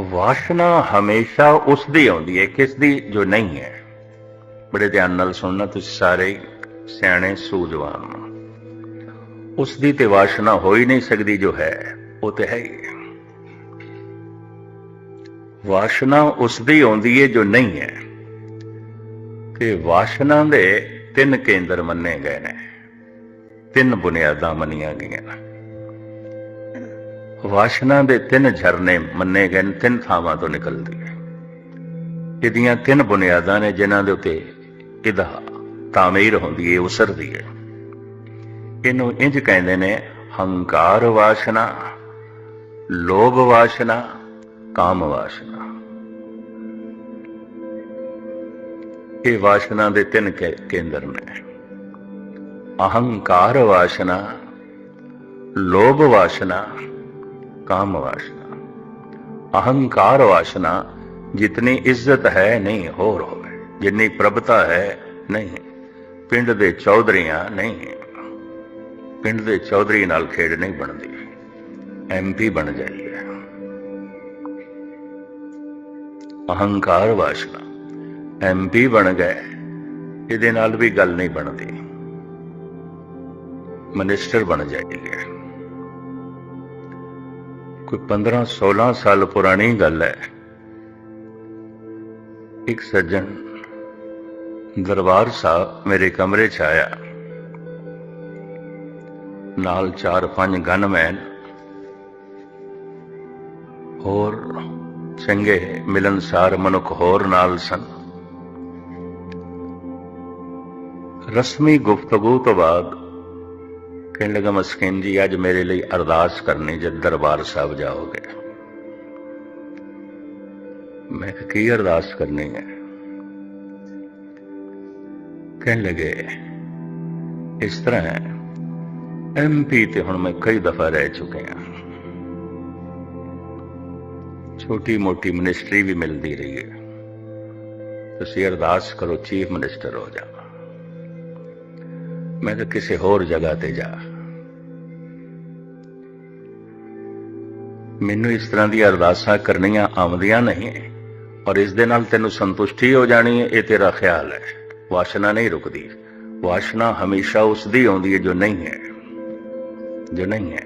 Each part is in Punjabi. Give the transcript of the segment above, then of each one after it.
ਵਾਸ਼ਨਾ ਹਮੇਸ਼ਾ ਉਸ ਦੀ ਆਉਂਦੀ ਹੈ ਕਿਸ ਦੀ ਜੋ ਨਹੀਂ ਹੈ। ਬੜੇ ਧਿਆਨ ਨਾਲ ਸੁਣਨਾ, ਤੁਸੀਂ ਸਾਰੇ ਸਿਆਣੇ ਸੂਝਵਾਨ ਹੋ। ਉਸ ਦੀ ਤੇ ਵਾਸ਼ਨਾ ਹੋ ਹੀ ਨਹੀਂ ਸਕਦੀ ਜੋ ਹੈ, ਉਹ ਤੇ ਹੈ ਹੀ ਵਾਸ਼ਨਾ ਉਸ ਦੀ ਆਉਂਦੀ ਹੈ, ਜੋ ਨਹੀਂ ਹੈ। ਤੇ ਵਾਸ਼ਨਾ ਦੇ ਤਿੰਨ ਕੇਂਦਰ ਮੰਨੇ ਗਏ ਨੇ। ਤਿੰਨ ਬੁਨਿਆਦਾਂ ਮੰਨੀਆਂ ਗਈਆਂ ਨੇ। ਵਾਸ਼ਨਾ ਦੇ ਤਿੰਨ ਝਰਨੇ ਮੰਨੇ ਗਏ ਨੇ, ਤਿੰਨ ਥਾਵਾਂ ਤੋਂ ਨਿਕਲਦੀ ਹੈ ਇਹਦੀਆਂ ਤਿੰਨ ਬੁਨਿਆਦਾਂ ਨੇ, ਜਿਨ੍ਹਾਂ ਦੇ ਉੱਤੇ ਇਹਦਾ ਤਾਮੀਰ ਹੁੰਦੀ ਹੈ ਉਸਰਦੀ ਹੈ ਇਹਨੂੰ ਇੰਜ ਕਹਿੰਦੇ ਨੇ, ਹੰਕਾਰ ਵਾਸ਼ਨਾ, ਲੋਭ ਵਾਸ਼ਨਾ, ਕਾਮ ਵਾਸ਼ਨਾ। ਇਹ ਵਾਸ਼ਨਾ ਦੇ ਤਿੰਨ ਕੇਂਦਰ ਨੇ। ਅਹੰਕਾਰ ਵਾਸ਼ਨਾ, ਲੋਭ ਵਾਸ਼ਨਾ काम वासना अहंकार वासना जितनी इज्जत है नहीं होर होवे जितनी प्रभुता है नहीं ਪਿੰਡ ਦੇ ਚੌਧਰੀਆਂ ਨਹੀਂ ਪਿੰਡ ਦੇ ਚੌਧਰੀ ਨਾਲ ਖੇਡ ਨਹੀਂ ਬਣਦੀ ਐਮਪੀ ਬਣ ਜਾਈਏ ਅਹੰਕਾਰ ਵਾਸਨਾ ਐਮਪੀ ਬਣ ਗਏ ਇਹਦੇ ਨਾਲ ਵੀ ਗੱਲ ਨਹੀਂ ਬਣਦੀ ਮਿਨਿਸਟਰ ਬਣ ਜਾਈਏ ਕੋਈ 15 16 ਸਾਲ ਪੁਰਾਣੀ ਗੱਲ ਹੈ। ਇੱਕ ਸੱਜਣ ਦਰਬਾਰ ਸਾਹਿਬ ਮੇਰੇ ਕਮਰੇ 'ਚ ਆਇਆ। ਨਾਲ ਚਾਰ, ਪੰਜ ਗਨਮੈਨ ਹੋਰ ਚੰਗੇ ਮਿਲਨਸਾਰ ਮਨੁੱਖ ਹੋਰ ਨਾਲ ਸਨ। ਰਸਮੀ ਗੁਫ਼ਤਗੂ ਤੋਂ ਬਾਅਦ ਕਹਿਣ ਲੱਗਾ ਮਸਕੀਨ ਜੀ, ਅੱਜ ਮੇਰੇ ਲਈ ਅਰਦਾਸ ਕਰਨੀ ਜਦ ਦਰਬਾਰ ਸਾਹਿਬ ਜਾਓਗੇ। ਮੈਂ ਕਿਹਾ, ਕੀ ਅਰਦਾਸ ਕਰਨੀ ਹੈ? ਕਹਿਣ ਲੱਗੇ, ਇਸ ਤਰ੍ਹਾਂ ਹੈ ਐਮਪੀ ਤੇ ਹੁਣ ਮੈਂ ਕਈ ਦਫਾ ਰਹਿ ਚੁੱਕਿਆ ਛੋਟੀ ਮੋਟੀ ਮਿਨਿਸਟਰੀ ਵੀ ਮਿਲਦੀ ਰਹੀ ਹੈ। ਤੁਸੀਂ ਅਰਦਾਸ ਕਰੋ, ਚੀਫ ਮਿਨਿਸਟਰ ਹੋ ਜਾ। ਮੈਂ ਤਾਂ ਕਿਸੇ ਹੋਰ ਜਗ੍ਹਾ ਤੇ ਜਾ। ਮੈਨੂੰ ਇਸ ਤਰ੍ਹਾਂ ਦੀ ਅਰਦਾਸਾਂ ਕਰਨੀਆਂ ਆਉਂਦੀਆਂ ਨਹੀਂ ਔਰ ਇਸ ਦੇ ਨਾਲ ਤੈਨੂੰ ਸੰਤੁਸ਼ਟੀ ਹੋ ਜਾਣੀ ਹੈ, ਇਹ ਤੇਰਾ ਖਿਆਲ ਹੈ। ਵਾਸ਼ਨਾ ਨਹੀਂ ਰੁਕਦੀ। ਵਾਸ਼ਨਾ ਹਮੇਸ਼ਾ ਉਸ ਦੀ ਆਉਂਦੀ ਹੈ ਜੋ ਨਹੀਂ ਹੈ। ਜੋ ਨਹੀਂ ਹੈ।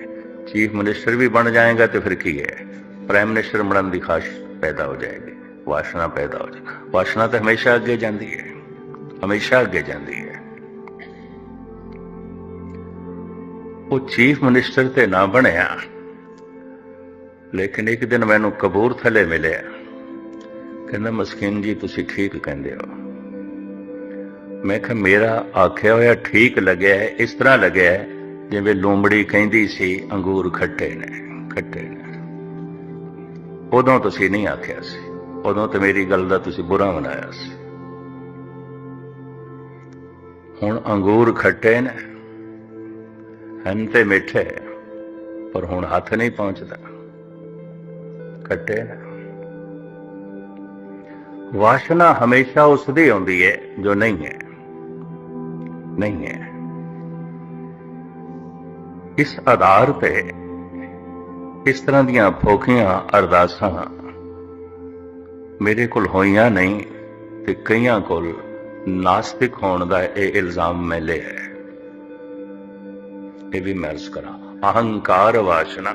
ਚੀਫ ਮਿਨਿਸਟਰ ਵੀ ਬਣ ਜਾਏਗਾ ਤੇ ਫਿਰ ਕੀ ਹੈ? ਪ੍ਰਾਈਮ ਮਿਨਿਸਟਰ ਬਣਨ ਦੀ ਖਾਸ਼ ਪੈਦਾ ਹੋ ਜਾਏਗੀ। ਵਾਸ਼ਨਾ ਪੈਦਾ ਹੋ ਜਾਏ ਵਾਸ਼ਨਾ ਤਾਂ ਹਮੇਸ਼ਾ ਅੱਗੇ ਜਾਂਦੀ ਹੈ। ਹਮੇਸ਼ਾ ਅੱਗੇ ਜਾਂਦੀ ਹੈ। ਉਹ ਚੀਫ ਮਿਨਿਸਟਰ ਤੇ ਨਾ ਬਣਿਆ। ਲੇਕਿਨ ਇੱਕ ਦਿਨ ਮੈਨੂੰ ਕਬੂਰਥਲੇ ਮਿਲਿਆ। ਕਹਿੰਦਾ, ਮਸਕੀਨ ਜੀ, ਤੁਸੀਂ ਠੀਕ ਕਹਿੰਦੇ ਹੋ। ਮੈਂ ਕਿਹਾ, ਮੇਰਾ ਆਖਿਆ ਹੋਇਆ ਠੀਕ ਲੱਗਿਆ ਇਸ ਤਰ੍ਹਾਂ ਲੱਗਿਆ ਜਿਵੇਂ ਲੋਮੜੀ ਕਹਿੰਦੀ ਸੀ, ਅੰਗੂਰ ਖੱਟੇ ਨੇ ਖੱਟੇ ਨੇ। ਉਦੋਂ ਤੁਸੀਂ ਨਹੀਂ ਆਖਿਆ ਸੀ। ਉਦੋਂ ਤੇ ਮੇਰੀ ਗੱਲ ਦਾ ਤੁਸੀਂ ਬੁਰਾ ਮਨਾਇਆ ਸੀ। ਹੁਣ ਅੰਗੂਰ ਖੱਟੇ ਨੇ ਹਨ ਤੇ ਮਿੱਠੇ, ਪਰ ਹੁਣ ਹੱਥ ਨਹੀਂ ਪਹੁੰਚਦਾ। ਖੱਟੇ ਵਾਸ਼ਨਾ ਹਮੇਸ਼ਾ ਉਸ ਦੀ ਆਉਂਦੀ ਹੈ ਜੋ ਨਹੀਂ ਹੈ। ਨਹੀਂ ਹੈ। ਇਸ ਆਧਾਰ ਤੇ ਇਸ ਤਰ੍ਹਾਂ ਦੀਆਂ ਫੋਕੀਆਂ ਅਰਦਾਸਾਂ ਮੇਰੇ ਕੋਲ ਹੋਈਆਂ ਨਹੀਂ ਤੇ ਕਈਆਂ ਕੋਲ ਨਾਸਤਿਕ ਹੋਣ ਦਾ ਇਹ ਇਲਜ਼ਾਮ ਮੈਂ ਲਿਆ ਹੈ। ਇਹ ਵੀ ਮੈਂ ਅਰਜ਼ ਕਰਾਂ। ਅਹੰਕਾਰ ਵਾਸ਼ਨਾ।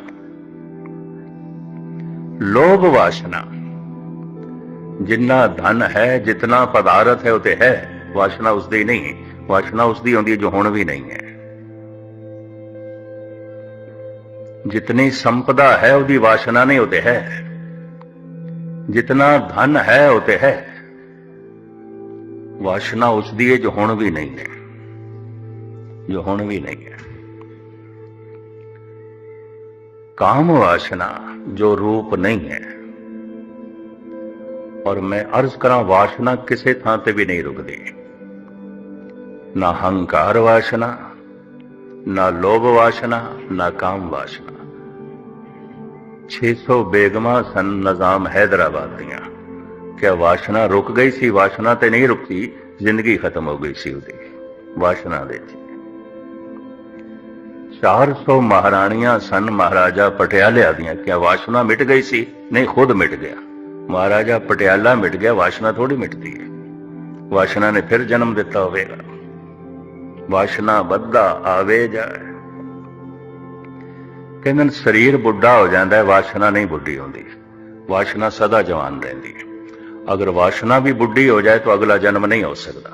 ਲੋਭ ਵਾਸ਼ਨਾ। ਜਿੰਨਾ ਧਨ ਹੈ, ਜਿਤਨਾ ਪਦਾਰਥ ਹੈ, ਉਹ ਤੇ ਹੈ। ਵਾਸ਼ਨਾ ਉਸ ਦੀ ਨਹੀਂ ਵਾਸ਼ਨਾ ਉਸ ਦੀ ਹੁੰਦੀ ਜੋ ਹੁਣ ਵੀ ਨਹੀਂ ਹੈ। ਜਿਤਨੀ ਸੰਪਦਾ ਹੈ, ਉਹਦੀ ਵਾਸ਼ਨਾ ਨਹੀਂ, ਉਹ ਤੇ ਹੈ। ਜਿਤਨਾ ਧਨ ਹੈ, ਉਹ ਤੇ ਹੈ। ਵਾਸ਼ਨਾ ਉਸ ਦੀ ਹੈ ਜੋ ਹੁਣ ਵੀ ਨਹੀਂ ਹੈ। ਜੋ ਹੁਣ ਵੀ ਨਹੀਂ ਹੈ। ਕਾਮ ਵਾਸ਼ਨਾ ਜੋ ਰੂਪ ਨਹੀਂ ਹੈ। ਔਰ ਮੈਂ ਅਰਜ਼ ਕਰਾਂ, ਵਾਸ਼ਨਾ ਕਿਸੇ ਥਾਂ ਤੇ ਵੀ ਨਹੀਂ ਰੁਕਦੀ। ਨਾ ਹੰਕਾਰ ਵਾਸ਼ਨਾ, ਨਾ ਲੋਭ ਵਾਸ਼ਨਾ, ਨਾ ਕਾਮ ਵਾਸ਼ਨਾ। 600 ਬੇਗਮਾਂ ਸਨ ਨਿਜ਼ਾਮ ਹੈਦਰਾਬਾਦ ਦੀਆਂ ਕਿ ਵਾਸ਼ਨਾ ਰੁਕ ਗਈ ਸੀ? ਵਾਸ਼ਨਾ ਤੇ ਨਹੀਂ ਰੁਕੀ ਜ਼ਿੰਦਗੀ ਖਤਮ ਹੋ ਗਈ ਸੀ ਉਹਦੀ। ਵਾਸ਼ਨਾ ਦੇ 400 ਮਹਾਰਾਣੀਆਂ ਸਨ ਮਹਾਰਾਜਾ ਪਟਿਆਲਾ ਦੀਆਂ ਕਿਆ ਵਾਸ਼ਨਾ ਮਿਟ ਗਈ ਸੀ ਨਹੀਂ ਖੁਦ ਮਿਟ ਗਿਆ ਮਹਾਰਾਜਾ ਪਟਿਆਲਾ ਮਿਟ ਗਿਆ ਵਾਸ਼ਨਾ ਥੋੜੀ ਮਿਟਦੀ ਹੈ ਵਾਸ਼ਨਾ ਨੇ ਫਿਰ ਜਨਮ ਦਿੱਤਾ ਹੋਵੇਗਾ ਵਾਸ਼ਨਾ ਵੱਧਦਾ ਆਵੇ ਜਾਏ ਕਹਿੰਦੇ ਸਰੀਰ ਬੁੱਢਾ ਹੋ ਜਾਂਦਾ ਹੈ ਵਾਸ਼ਨਾ ਨਹੀਂ ਬੁੱਢੀ ਹੁੰਦੀ ਵਾਸ਼ਨਾ ਸਦਾ ਜਵਾਨ ਰਹਿੰਦੀ ਹੈ ਅਗਰ ਵਾਸ਼ਨਾ ਵੀ ਬੁੱਢੀ ਹੋ ਜਾਏ ਤਾਂ ਅਗਲਾ ਜਨਮ ਨਹੀਂ ਹੋ ਸਕਦਾ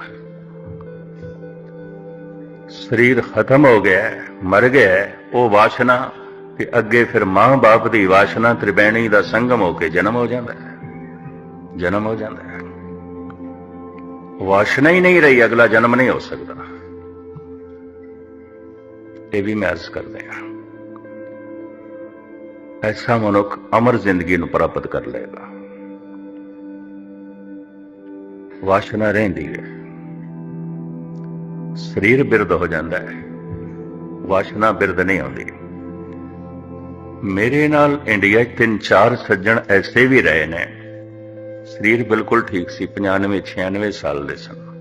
ਸਰੀਰ ਖਤਮ ਹੋ ਗਿਆ ਮਰ ਗਿਆ ਉਹ ਵਾਸ਼ਨਾ ਤੇ ਅੱਗੇ ਫਿਰ ਮਾਂ-ਬਾਪ ਦੀ ਵਾਸ਼ਨਾ ਤ੍ਰਿਵੈਣੀ ਦਾ ਸੰਗਮ ਹੋ ਕੇ ਜਨਮ ਹੋ ਜਾਂਦਾ ਹੈ। ਜਨਮ ਹੋ ਜਾਂਦਾ ਹੈ। ਵਾਸ਼ਨਾ ਹੀ ਨਹੀਂ ਰਹੀ, ਅਗਲਾ ਜਨਮ ਨਹੀਂ ਹੋ ਸਕਦਾ। ਇਹ ਵੀ ਮੈਂ ਅਰਜ਼ ਕਰਦੇ ਹਾਂ। ਐਸਾ ਮਨੁੱਖ ਅਮਰ ਜ਼ਿੰਦਗੀ ਨੂੰ ਪ੍ਰਾਪਤ ਕਰ ਲਏਗਾ। ਵਾਸ਼ਨਾ ਰਹਿੰਦੀ ਹੈ। ਸਰੀਰ ਬਿਰਦ ਹੋ ਜਾਂਦਾ ਹੈ। ਵਾਸ਼ਨਾ ਬਿਰਦ ਨਹੀਂ ਆਉਂਦੀ। ਮੇਰੇ ਨਾਲ ਇੰਡੀਆ 'ਚ ਤਿੰਨ ਚਾਰ ਸੱਜਣ ਐਸੇ ਵੀ ਰਹੇ ਨੇ। ਸਰੀਰ ਬਿਲਕੁਲ ਠੀਕ ਸੀ 95 96 ਸਾਲ ਦੇ ਸਨ।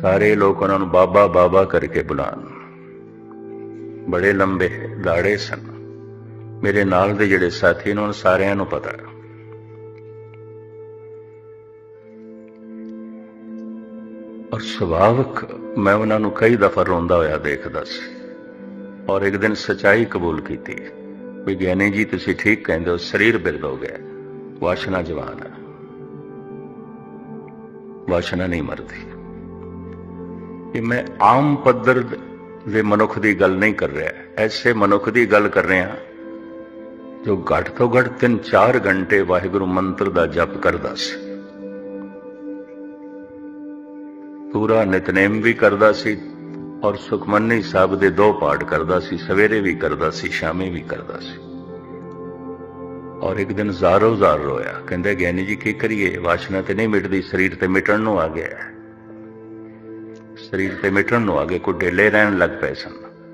ਸਾਰੇ ਲੋਕ ਉਹਨਾਂ ਨੂੰ ਬਾਬਾ ਬਾਬਾ ਕਰਕੇ ਬੁਲਾਉਣ। ਬੜੇ ਲੰਬੇ ਦਾੜੇ ਸਨ। ਮੇਰੇ ਨਾਲ ਦੇ ਜਿਹੜੇ ਸਾਥੀ ਨੇ, ਉਹਨਾਂ ਸਾਰਿਆਂ ਨੂੰ ਪਤਾ ਹੈ। ਔਰ ਸੁਭਾਵਕ ਮੈਂ ਉਹਨਾਂ ਨੂੰ ਕਈ ਦਫਾ ਰੋਂਦਾ ਹੋਇਆ ਦੇਖਦਾ ਸੀ। ਔਰ ਇੱਕ ਦਿਨ ਸਚਾਈ ਕਬੂਲ ਕੀਤੀ ਵੀ ਗਿਆਨੀ ਜੀ, ਤੁਸੀਂ ਠੀਕ ਕਹਿੰਦੇ ਹੋ, ਸਰੀਰ ਬਿਰਦ ਹੋ ਗਿਆ। ਵਾਸ਼ਨਾ ਜਵਾਨ ਹੈ ਵਾਸ਼ਨਾ ਨਹੀਂ ਮਰਦੀ। ਇਹ ਮੈਂ ਆਮ ਪੱਧਰ ਦੇ ਮਨੁੱਖ ਦੀ ਗੱਲ ਨਹੀਂ ਕਰ ਰਿਹਾ, ਐਸੇ ਮਨੁੱਖ ਦੀ ਗੱਲ ਕਰ ਰਿਹਾ ਜੋ ਘੱਟ ਤੋਂ ਘੱਟ 3-4 ਘੰਟੇ ਵਾਹਿਗੁਰੂ ਮੰਤਰ ਦਾ ਜਪ ਕਰਦਾ ਸੀ। ਪੂਰਾ ਨਿਤਨੇਮ ਵੀ ਕਰਦਾ ਸੀ ਔਰ ਸੁਖਮਨੀ ਸਾਹਿਬ ਦੇ ਦੋ ਪਾਠ ਕਰਦਾ ਸੀ, ਸਵੇਰੇ ਵੀ ਕਰਦਾ ਸੀ, ਸ਼ਾਮੇ ਵੀ ਕਰਦਾ ਸੀ। ਔਰ ਇੱਕ ਦਿਨ ਜ਼ਾਰੋ ਜ਼ਾਰ ਰੋਇਆ, ਕਹਿੰਦਾ ਗਿਆਨੀ ਜੀ ਕੀ ਕਰੀਏ? ਵਾਸ਼ਨਾ ਤੇ ਨਹੀਂ ਮਿਟਦੀ, ਸਰੀਰ ਤੇ ਮਿਟਣ ਨੂੰ ਆ ਗਿਆ ਸਰੀਰ ਤੇ ਮਿਟਣ ਨੂੰ ਆ ਗਿਆ ਕੋਈ ਢਿੱਲੇ ਰਹਿਣ ਲੱਗ ਪਏ ਸਨ।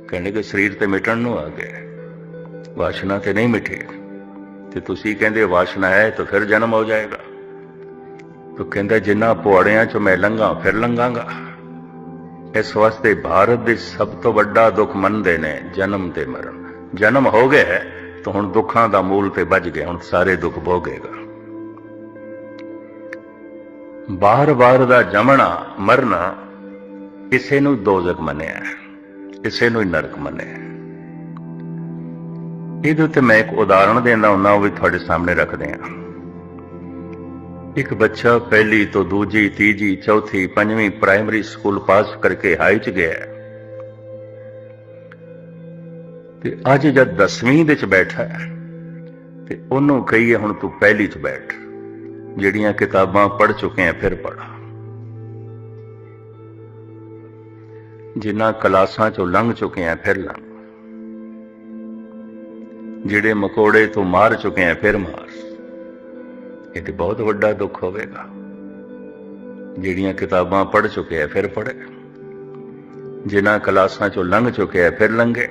ਕਹਿੰਦੇ ਕਿ ਸਰੀਰ ਤੇ ਮਿਟਣ ਨੂੰ ਆ ਗਿਆ ਵਾਸ਼ਨਾ ਤੇ ਨਹੀਂ ਮਿਟੀ। ਤੇ ਤੁਸੀਂ ਕਹਿੰਦੇ, ਵਾਸ਼ਨਾ ਹੈ ਤਾਂ ਫਿਰ ਜਨਮ ਹੋ ਜਾਏਗਾ। ਤੋ ਕਹਿੰਦਾ ਜਿੰਨਾ ਪੁਆੜਿਆਂ ਚ ਮੈਂ ਲੰਘਾਂ, ਫਿਰ ਲੰਘਾਂਗਾ। ਇਸ ਵਾਸਤੇ ਭਾਰਤ ਦੇ ਸਭ ਤੋਂ ਵੱਡਾ ਦੁੱਖ ਮੰਨਦੇ ਨੇ ਜਨਮ ਤੇ ਮਰਨ। ਜਨਮ ਹੋ ਗਿਆ ਹੈ, ਤਾਂ ਹੁਣ ਦੁੱਖਾਂ ਦਾ ਮੂਲ ਤੇ ਵੱਜ ਗਿਆ, ਹੁਣ ਸਾਰੇ ਦੁੱਖ ਭੋਗੇਗਾ। ਬਾਰ-ਬਾਰ ਦਾ ਜਮਣਾ, ਮਰਨਾ ਕਿਸੇ ਨੂੰ ਦੋਜ਼ਖ ਮੰਨਿਆ ਕਿਸੇ ਨੂੰ ਹੀ ਨਰਕ ਮੰਨਿਆ ਇਹਦੇ ਉੱਤੇ ਮੈਂ ਇੱਕ ਉਦਾਹਰਣ ਦੇਣਾ ਹੁੰਦਾ ਉਹ ਵੀ ਤੁਹਾਡੇ ਸਾਹਮਣੇ ਰੱਖਦੇ ਹਾਂ। ਇੱਕ ਬੱਚਾ ਪਹਿਲੀ ਤੋਂ ਦੂਜੀ, ਤੀਜੀ, ਚੌਥੀ, ਪੰਜਵੀਂ ਪ੍ਰਾਇਮਰੀ ਸਕੂਲ ਪਾਸ ਕਰਕੇ ਹਾਈ ਚ ਗਿਆ ਤੇ ਅੱਜ ਜਦ 10ਵੀਂ ਦੇ ਚ ਬੈਠਾ ਹੈ, ਤੇ ਉਹਨੂੰ ਕਹੀਏ ਹੁਣ ਤੂੰ ਪਹਿਲੀ ਚ ਬੈਠ। ਜਿਹੜੀਆਂ ਕਿਤਾਬਾਂ ਪੜ੍ਹ ਚੁੱਕੇ ਆ, ਫਿਰ ਪੜ੍ਹ। ਜਿਨ੍ਹਾਂ ਕਲਾਸਾਂ ਚੋਂ ਲੰਘ ਚੁੱਕੇ ਆ, ਫਿਰ ਲੰਘ। ਜਿਹੜੇ ਮਕੋੜੇ ਤੋਂ ਮਾਰ ਚੁੱਕੇ ਆ, ਫਿਰ ਮਾਰ। ਇਹ ਤੇ ਬਹੁਤ ਵੱਡਾ ਦੁੱਖ ਹੋਵੇਗਾ। ਜਿਹੜੀਆਂ ਕਿਤਾਬਾਂ ਪੜ੍ਹ ਚੁੱਕੇ ਆ, ਫਿਰ ਪੜ੍ਹੇ। ਜਿਨ੍ਹਾਂ ਕਲਾਸਾਂ ਚੋਂ ਲੰਘ ਚੁੱਕੇ ਆ, ਫਿਰ ਲੰਘੇ।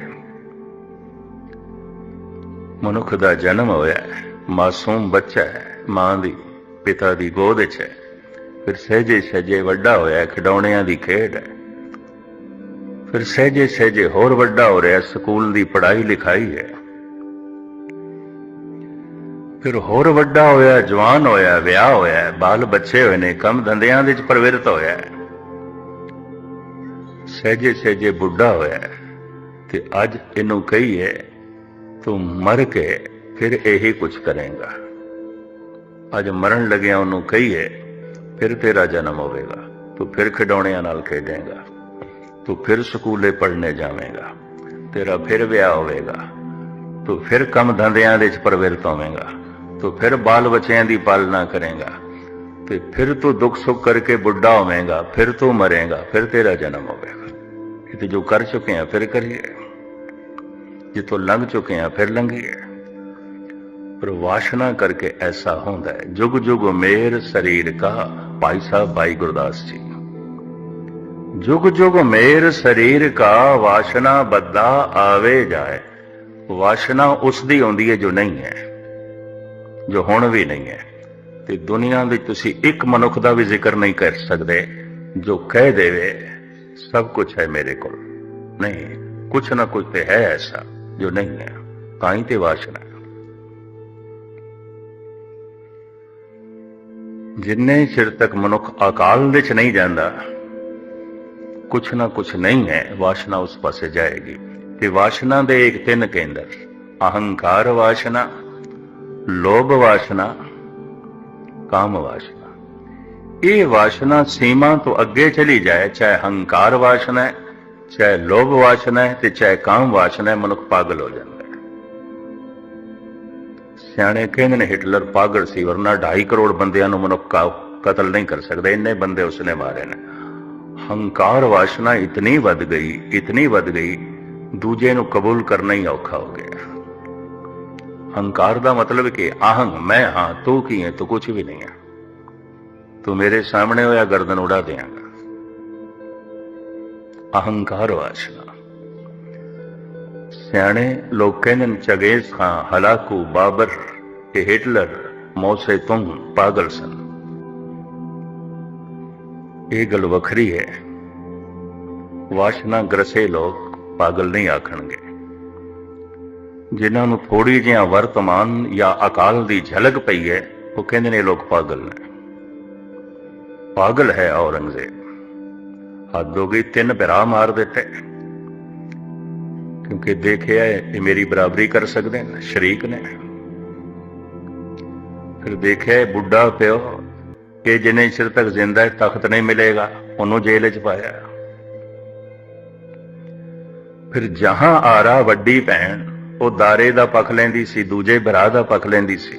ਮਨੁੱਖ ਦਾ ਜਨਮ ਹੋਇਆ ਮਾਸੂਮ ਬੱਚਾ ਹੈ, ਮਾਂ ਦੀ, ਪਿਤਾ ਦੀ ਗੋਦ 'ਚ ਹੈ। ਫਿਰ ਸਹਿਜੇ ਸਹਿਜੇ ਵੱਡਾ ਹੋਇਆ ਖਿਡੌਣਿਆਂ ਦੀ ਖੇਡ ਹੈ। ਫਿਰ ਸਹਿਜੇ ਸਹਿਜੇ ਹੋਰ ਵੱਡਾ ਹੋ ਰਿਹਾ ਸਕੂਲ ਦੀ ਪੜ੍ਹਾਈ ਲਿਖਾਈ ਹੈ। ਫਿਰ ਹੋਰ ਵੱਡਾ ਹੋਇਆ, ਜਵਾਨ ਹੋਇਆ, ਵਿਆਹ ਹੋਇਆ, ਬਾਲ ਬੱਚੇ ਹੋਏ ਨੇ, ਕੰਮ ਧੰਦਿਆਂ ਦੇ ਵਿੱਚ ਪ੍ਰਵਿਰਤ ਹੋਇਆ ਹੈ। ਸਹਿਜੇ ਸਹਿਜੇ ਬੁੱਢਾ ਹੋਇਆ ਤੇ ਅੱਜ ਇਹਨੂੰ ਕਹੀਏ ਤੂੰ ਮਰ ਕੇ ਫਿਰ ਇਹੀ ਕੁਝ ਕਰੇਗਾ। ਅੱਜ ਮਰਨ ਲੱਗਿਆ ਉਹਨੂੰ ਕਹੀਏ ਫਿਰ ਤੇਰਾ ਜਨਮ ਹੋਵੇਗਾ। ਤੂੰ ਫਿਰ ਖਿਡੌਣਿਆਂ ਨਾਲ ਖੇਡੇਗਾ। ਤੂੰ ਫਿਰ ਸਕੂਲੇ ਪੜ੍ਹਨੇ ਜਾਵੇਂਗਾ। ਤੇਰਾ ਫਿਰ ਵਿਆਹ ਹੋਵੇਗਾ। ਤੂੰ ਫਿਰ ਕੰਮ ਧੰਦਿਆਂ ਦੇ ਵਿੱਚ ਪ੍ਰਵਿਰਤ ਹੋਵੇਂਗਾ। ਤੂੰ ਫਿਰ ਬਾਲ ਬੱਚਿਆਂ ਦੀ ਪਾਲਣਾ ਕਰੇਗਾ। ਤੇ ਫਿਰ ਤੂੰ ਦੁੱਖ ਸੁੱਖ ਕਰਕੇ ਬੁੱਢਾ ਹੋਵੇਂਗਾ, ਫਿਰ ਤੂੰ ਮਰੇਗਾ, ਫਿਰ ਤੇਰਾ ਜਨਮ ਹੋਵੇਗਾ। ਇਹ ਤੇ ਜੋ ਕਰ ਚੁੱਕੇ ਆ, ਫਿਰ ਕਰੀਏ। ਜਿੱਥੋਂ ਲੰਘ ਚੁੱਕੇ ਆ, ਫਿਰ ਲੰਘੀਏ। ਪਰ ਵਾਸ਼ਨਾ ਕਰਕੇ ਐਸਾ ਹੁੰਦਾ ਹੈ, ਜੁਗ ਜੁਗ ਮੇਰ ਸਰੀਰ ਕਾ, ਭਾਈ ਸਾਹਿਬ, ਭਾਈ ਗੁਰਦਾਸ ਜੀ। ਜੁਗ ਜੁਗ ਮੇਰ ਸਰੀਰ ਕਾ, ਵਾਸ਼ਨਾ ਬੱਦਾ ਆਵੇ ਜਾਏ। ਵਾਸ਼ਨਾ ਉਸ ਦੀ ਆਉਂਦੀ ਹੈ ਜੋ ਨਹੀਂ ਹੈ। ਜੋ ਹੁਣ ਵੀ ਨਹੀਂ ਹੈ। ਤੇ ਦੁਨੀਆ ਵਿੱਚ ਤੁਸੀਂ ਇੱਕ ਮਨੁੱਖ ਦਾ ਵੀ ਜ਼ਿਕਰ ਨਹੀਂ ਕਰ ਸਕਦੇ, ਜੋ ਕਹਿ ਦੇਵੇ, ਸਭ ਕੁਝ ਹੈ ਮੇਰੇ ਕੋਲ। ਨਹੀਂ, ਕੁਛ ਨਾ ਕੁਛ ਤੇ ਹੈ ਐਸਾ ਜੋ ਨਹੀਂ ਹੈ। ਤਾਂ ਹੀ ਤੇ ਵਾਸ਼ਨਾ ਜਿੰਨੇ ਚਿਰ ਤੱਕ ਮਨੁੱਖ ਅਕਾਲ ਵਿੱਚ ਨਹੀਂ ਜਾਂਦਾ, ਕੁਛ ਨਾ ਕੁਛ ਨਹੀਂ ਹੈ, ਵਾਸ਼ਨਾ ਉਸ ਪਾਸੇ ਜਾਏਗੀ। ਤੇ ਵਾਸ਼ਨਾ ਦੇ ਇੱਕ ਤਿੰਨ ਕੇਂਦਰ, ਅਹੰਕਾਰ ਵਾਸ਼ਨਾ ਲੋਭ ਵਾਸ਼ਨਾ ਕਾਮ ਵਾਸ਼ਨਾ ਇਹ ਵਾਸ਼ਨਾ ਸੀਮਾ ਤੋਂ ਅੱਗੇ ਚਲੀ ਜਾਏ, ਚਾਹੇ ਹੰਕਾਰ ਵਾਸ਼ਨਾ ਹੈ, ਚਾਹੇ ਲੋਭ ਵਾਸ਼ਨਾ ਹੈ ਤੇ ਚਾਹੇ ਕਾਮ ਵਾਸ਼ਨਾ ਹੈ, ਮਨੁੱਖ ਪਾਗਲ ਹੋ ਜਾਂਦਾ ਸਿਆਣੇ ਕਹਿੰਦੇ ਨੇ ਹਿਟਲਰ ਪਾਗਲ ਸੀ, ਵਰਨਾ 2.5 ਕਰੋੜ ਬੰਦਿਆਂ ਨੂੰ ਮਨੁੱਖ ਕਾ- ਕਤਲ ਨਹੀਂ ਕਰ ਸਕਦਾ। ਇੰਨੇ ਬੰਦੇ ਉਸਨੇ ਮਾਰੇ ਨੇ। ਹੰਕਾਰ ਵਾਸ਼ਨਾ ਇਤਨੀ ਵੱਧ ਗਈ, ਇਤਨੀ ਵੱਧ ਗਈ, ਦੂਜੇ ਨੂੰ ਕਬੂਲ ਕਰਨਾ ਹੀ ਔਖਾ ਹੋ ਗਿਆ। ਹੰਕਾਰ ਦਾ ਮਤਲਬ ਕਿ ਅਹੰ ਮੈਂ ਹਾਂ, ਤੂੰ ਕੀ ਹੈ? ਤੂੰ ਕੁਝ ਵੀ ਨਹੀਂ ਹੈ। ਤੂੰ ਮੇਰੇ ਸਾਹਮਣੇ ਹੋਇਆ ਗਰਦਨ ਉਡਾ ਦੇਂਗਾ ਅਹੰਕਾਰ ਵਾਸ਼ਨਾ। ਸਿਆਣੇ ਲੋਕ ਕਹਿੰਦੇ ਚਗੇਜ਼ ਖਾਂ, ਹਲਾਕੂ ਬਾਬਰ ਤੇ ਹਿਟਲਰ ਮੌਸੇ ਤੁਮ ਪਾਗਲ ਸਨ। ਇਹ ਗੱਲ ਵੱਖਰੀ ਹੈ। ਵਾਸ਼ਨਾ ਗ੍ਰਸੇ ਲੋਕ ਪਾਗਲ ਨਹੀਂ ਆਖਣਗੇ। ਜਿਨ੍ਹਾਂ ਨੂੰ ਥੋੜੀ ਜਿਹਾ ਵਰਤਮਾਨ ਜਾਂ ਅਕਾਲ ਦੀ ਝਲਕ ਪਈ ਹੈ, ਉਹ ਕਹਿੰਦੇ ਨੇ ਇਹ ਲੋਕ ਪਾਗਲ ਨੇ। ਪਾਗਲ ਹੈ ਔਰੰਗਜ਼ੇਬ। ਹੱਦ ਹੋ ਗਈ, ਤਿੰਨ ਬਿਰਾ ਮਾਰ ਦਿੱਤੇ। ਕਿਉਂਕਿ ਦੇਖਿਆ ਇਹ ਮੇਰੀ ਬਰਾਬਰੀ ਕਰ ਸਕਦੇ ਨੇ, ਸ਼ਰੀਕ ਨੇ। ਫਿਰ ਦੇਖਿਆ ਬੁੱਢਾ ਪਿਓ, ਕਿ ਜਿੰਨੇ ਚਿਰ ਤੱਕ ਜ਼ਿੰਦਾ ਹੈ, ਤਖਤ ਨਹੀਂ ਮਿਲੇਗਾ, ਉਹਨੂੰ ਜੇਲ੍ਹ 'ਚ ਪਾਇਆ। ਫਿਰ ਜਹਾਂ ਆਰਾ ਵੱਡੀ ਭੈਣ ਉਹ ਦਾਰੇ ਦਾ ਪੱਖ ਲੈਂਦੀ ਸੀ, ਦੂਜੇ ਭਰਾ ਦਾ ਪੱਖ ਲੈਂਦੀ ਸੀ।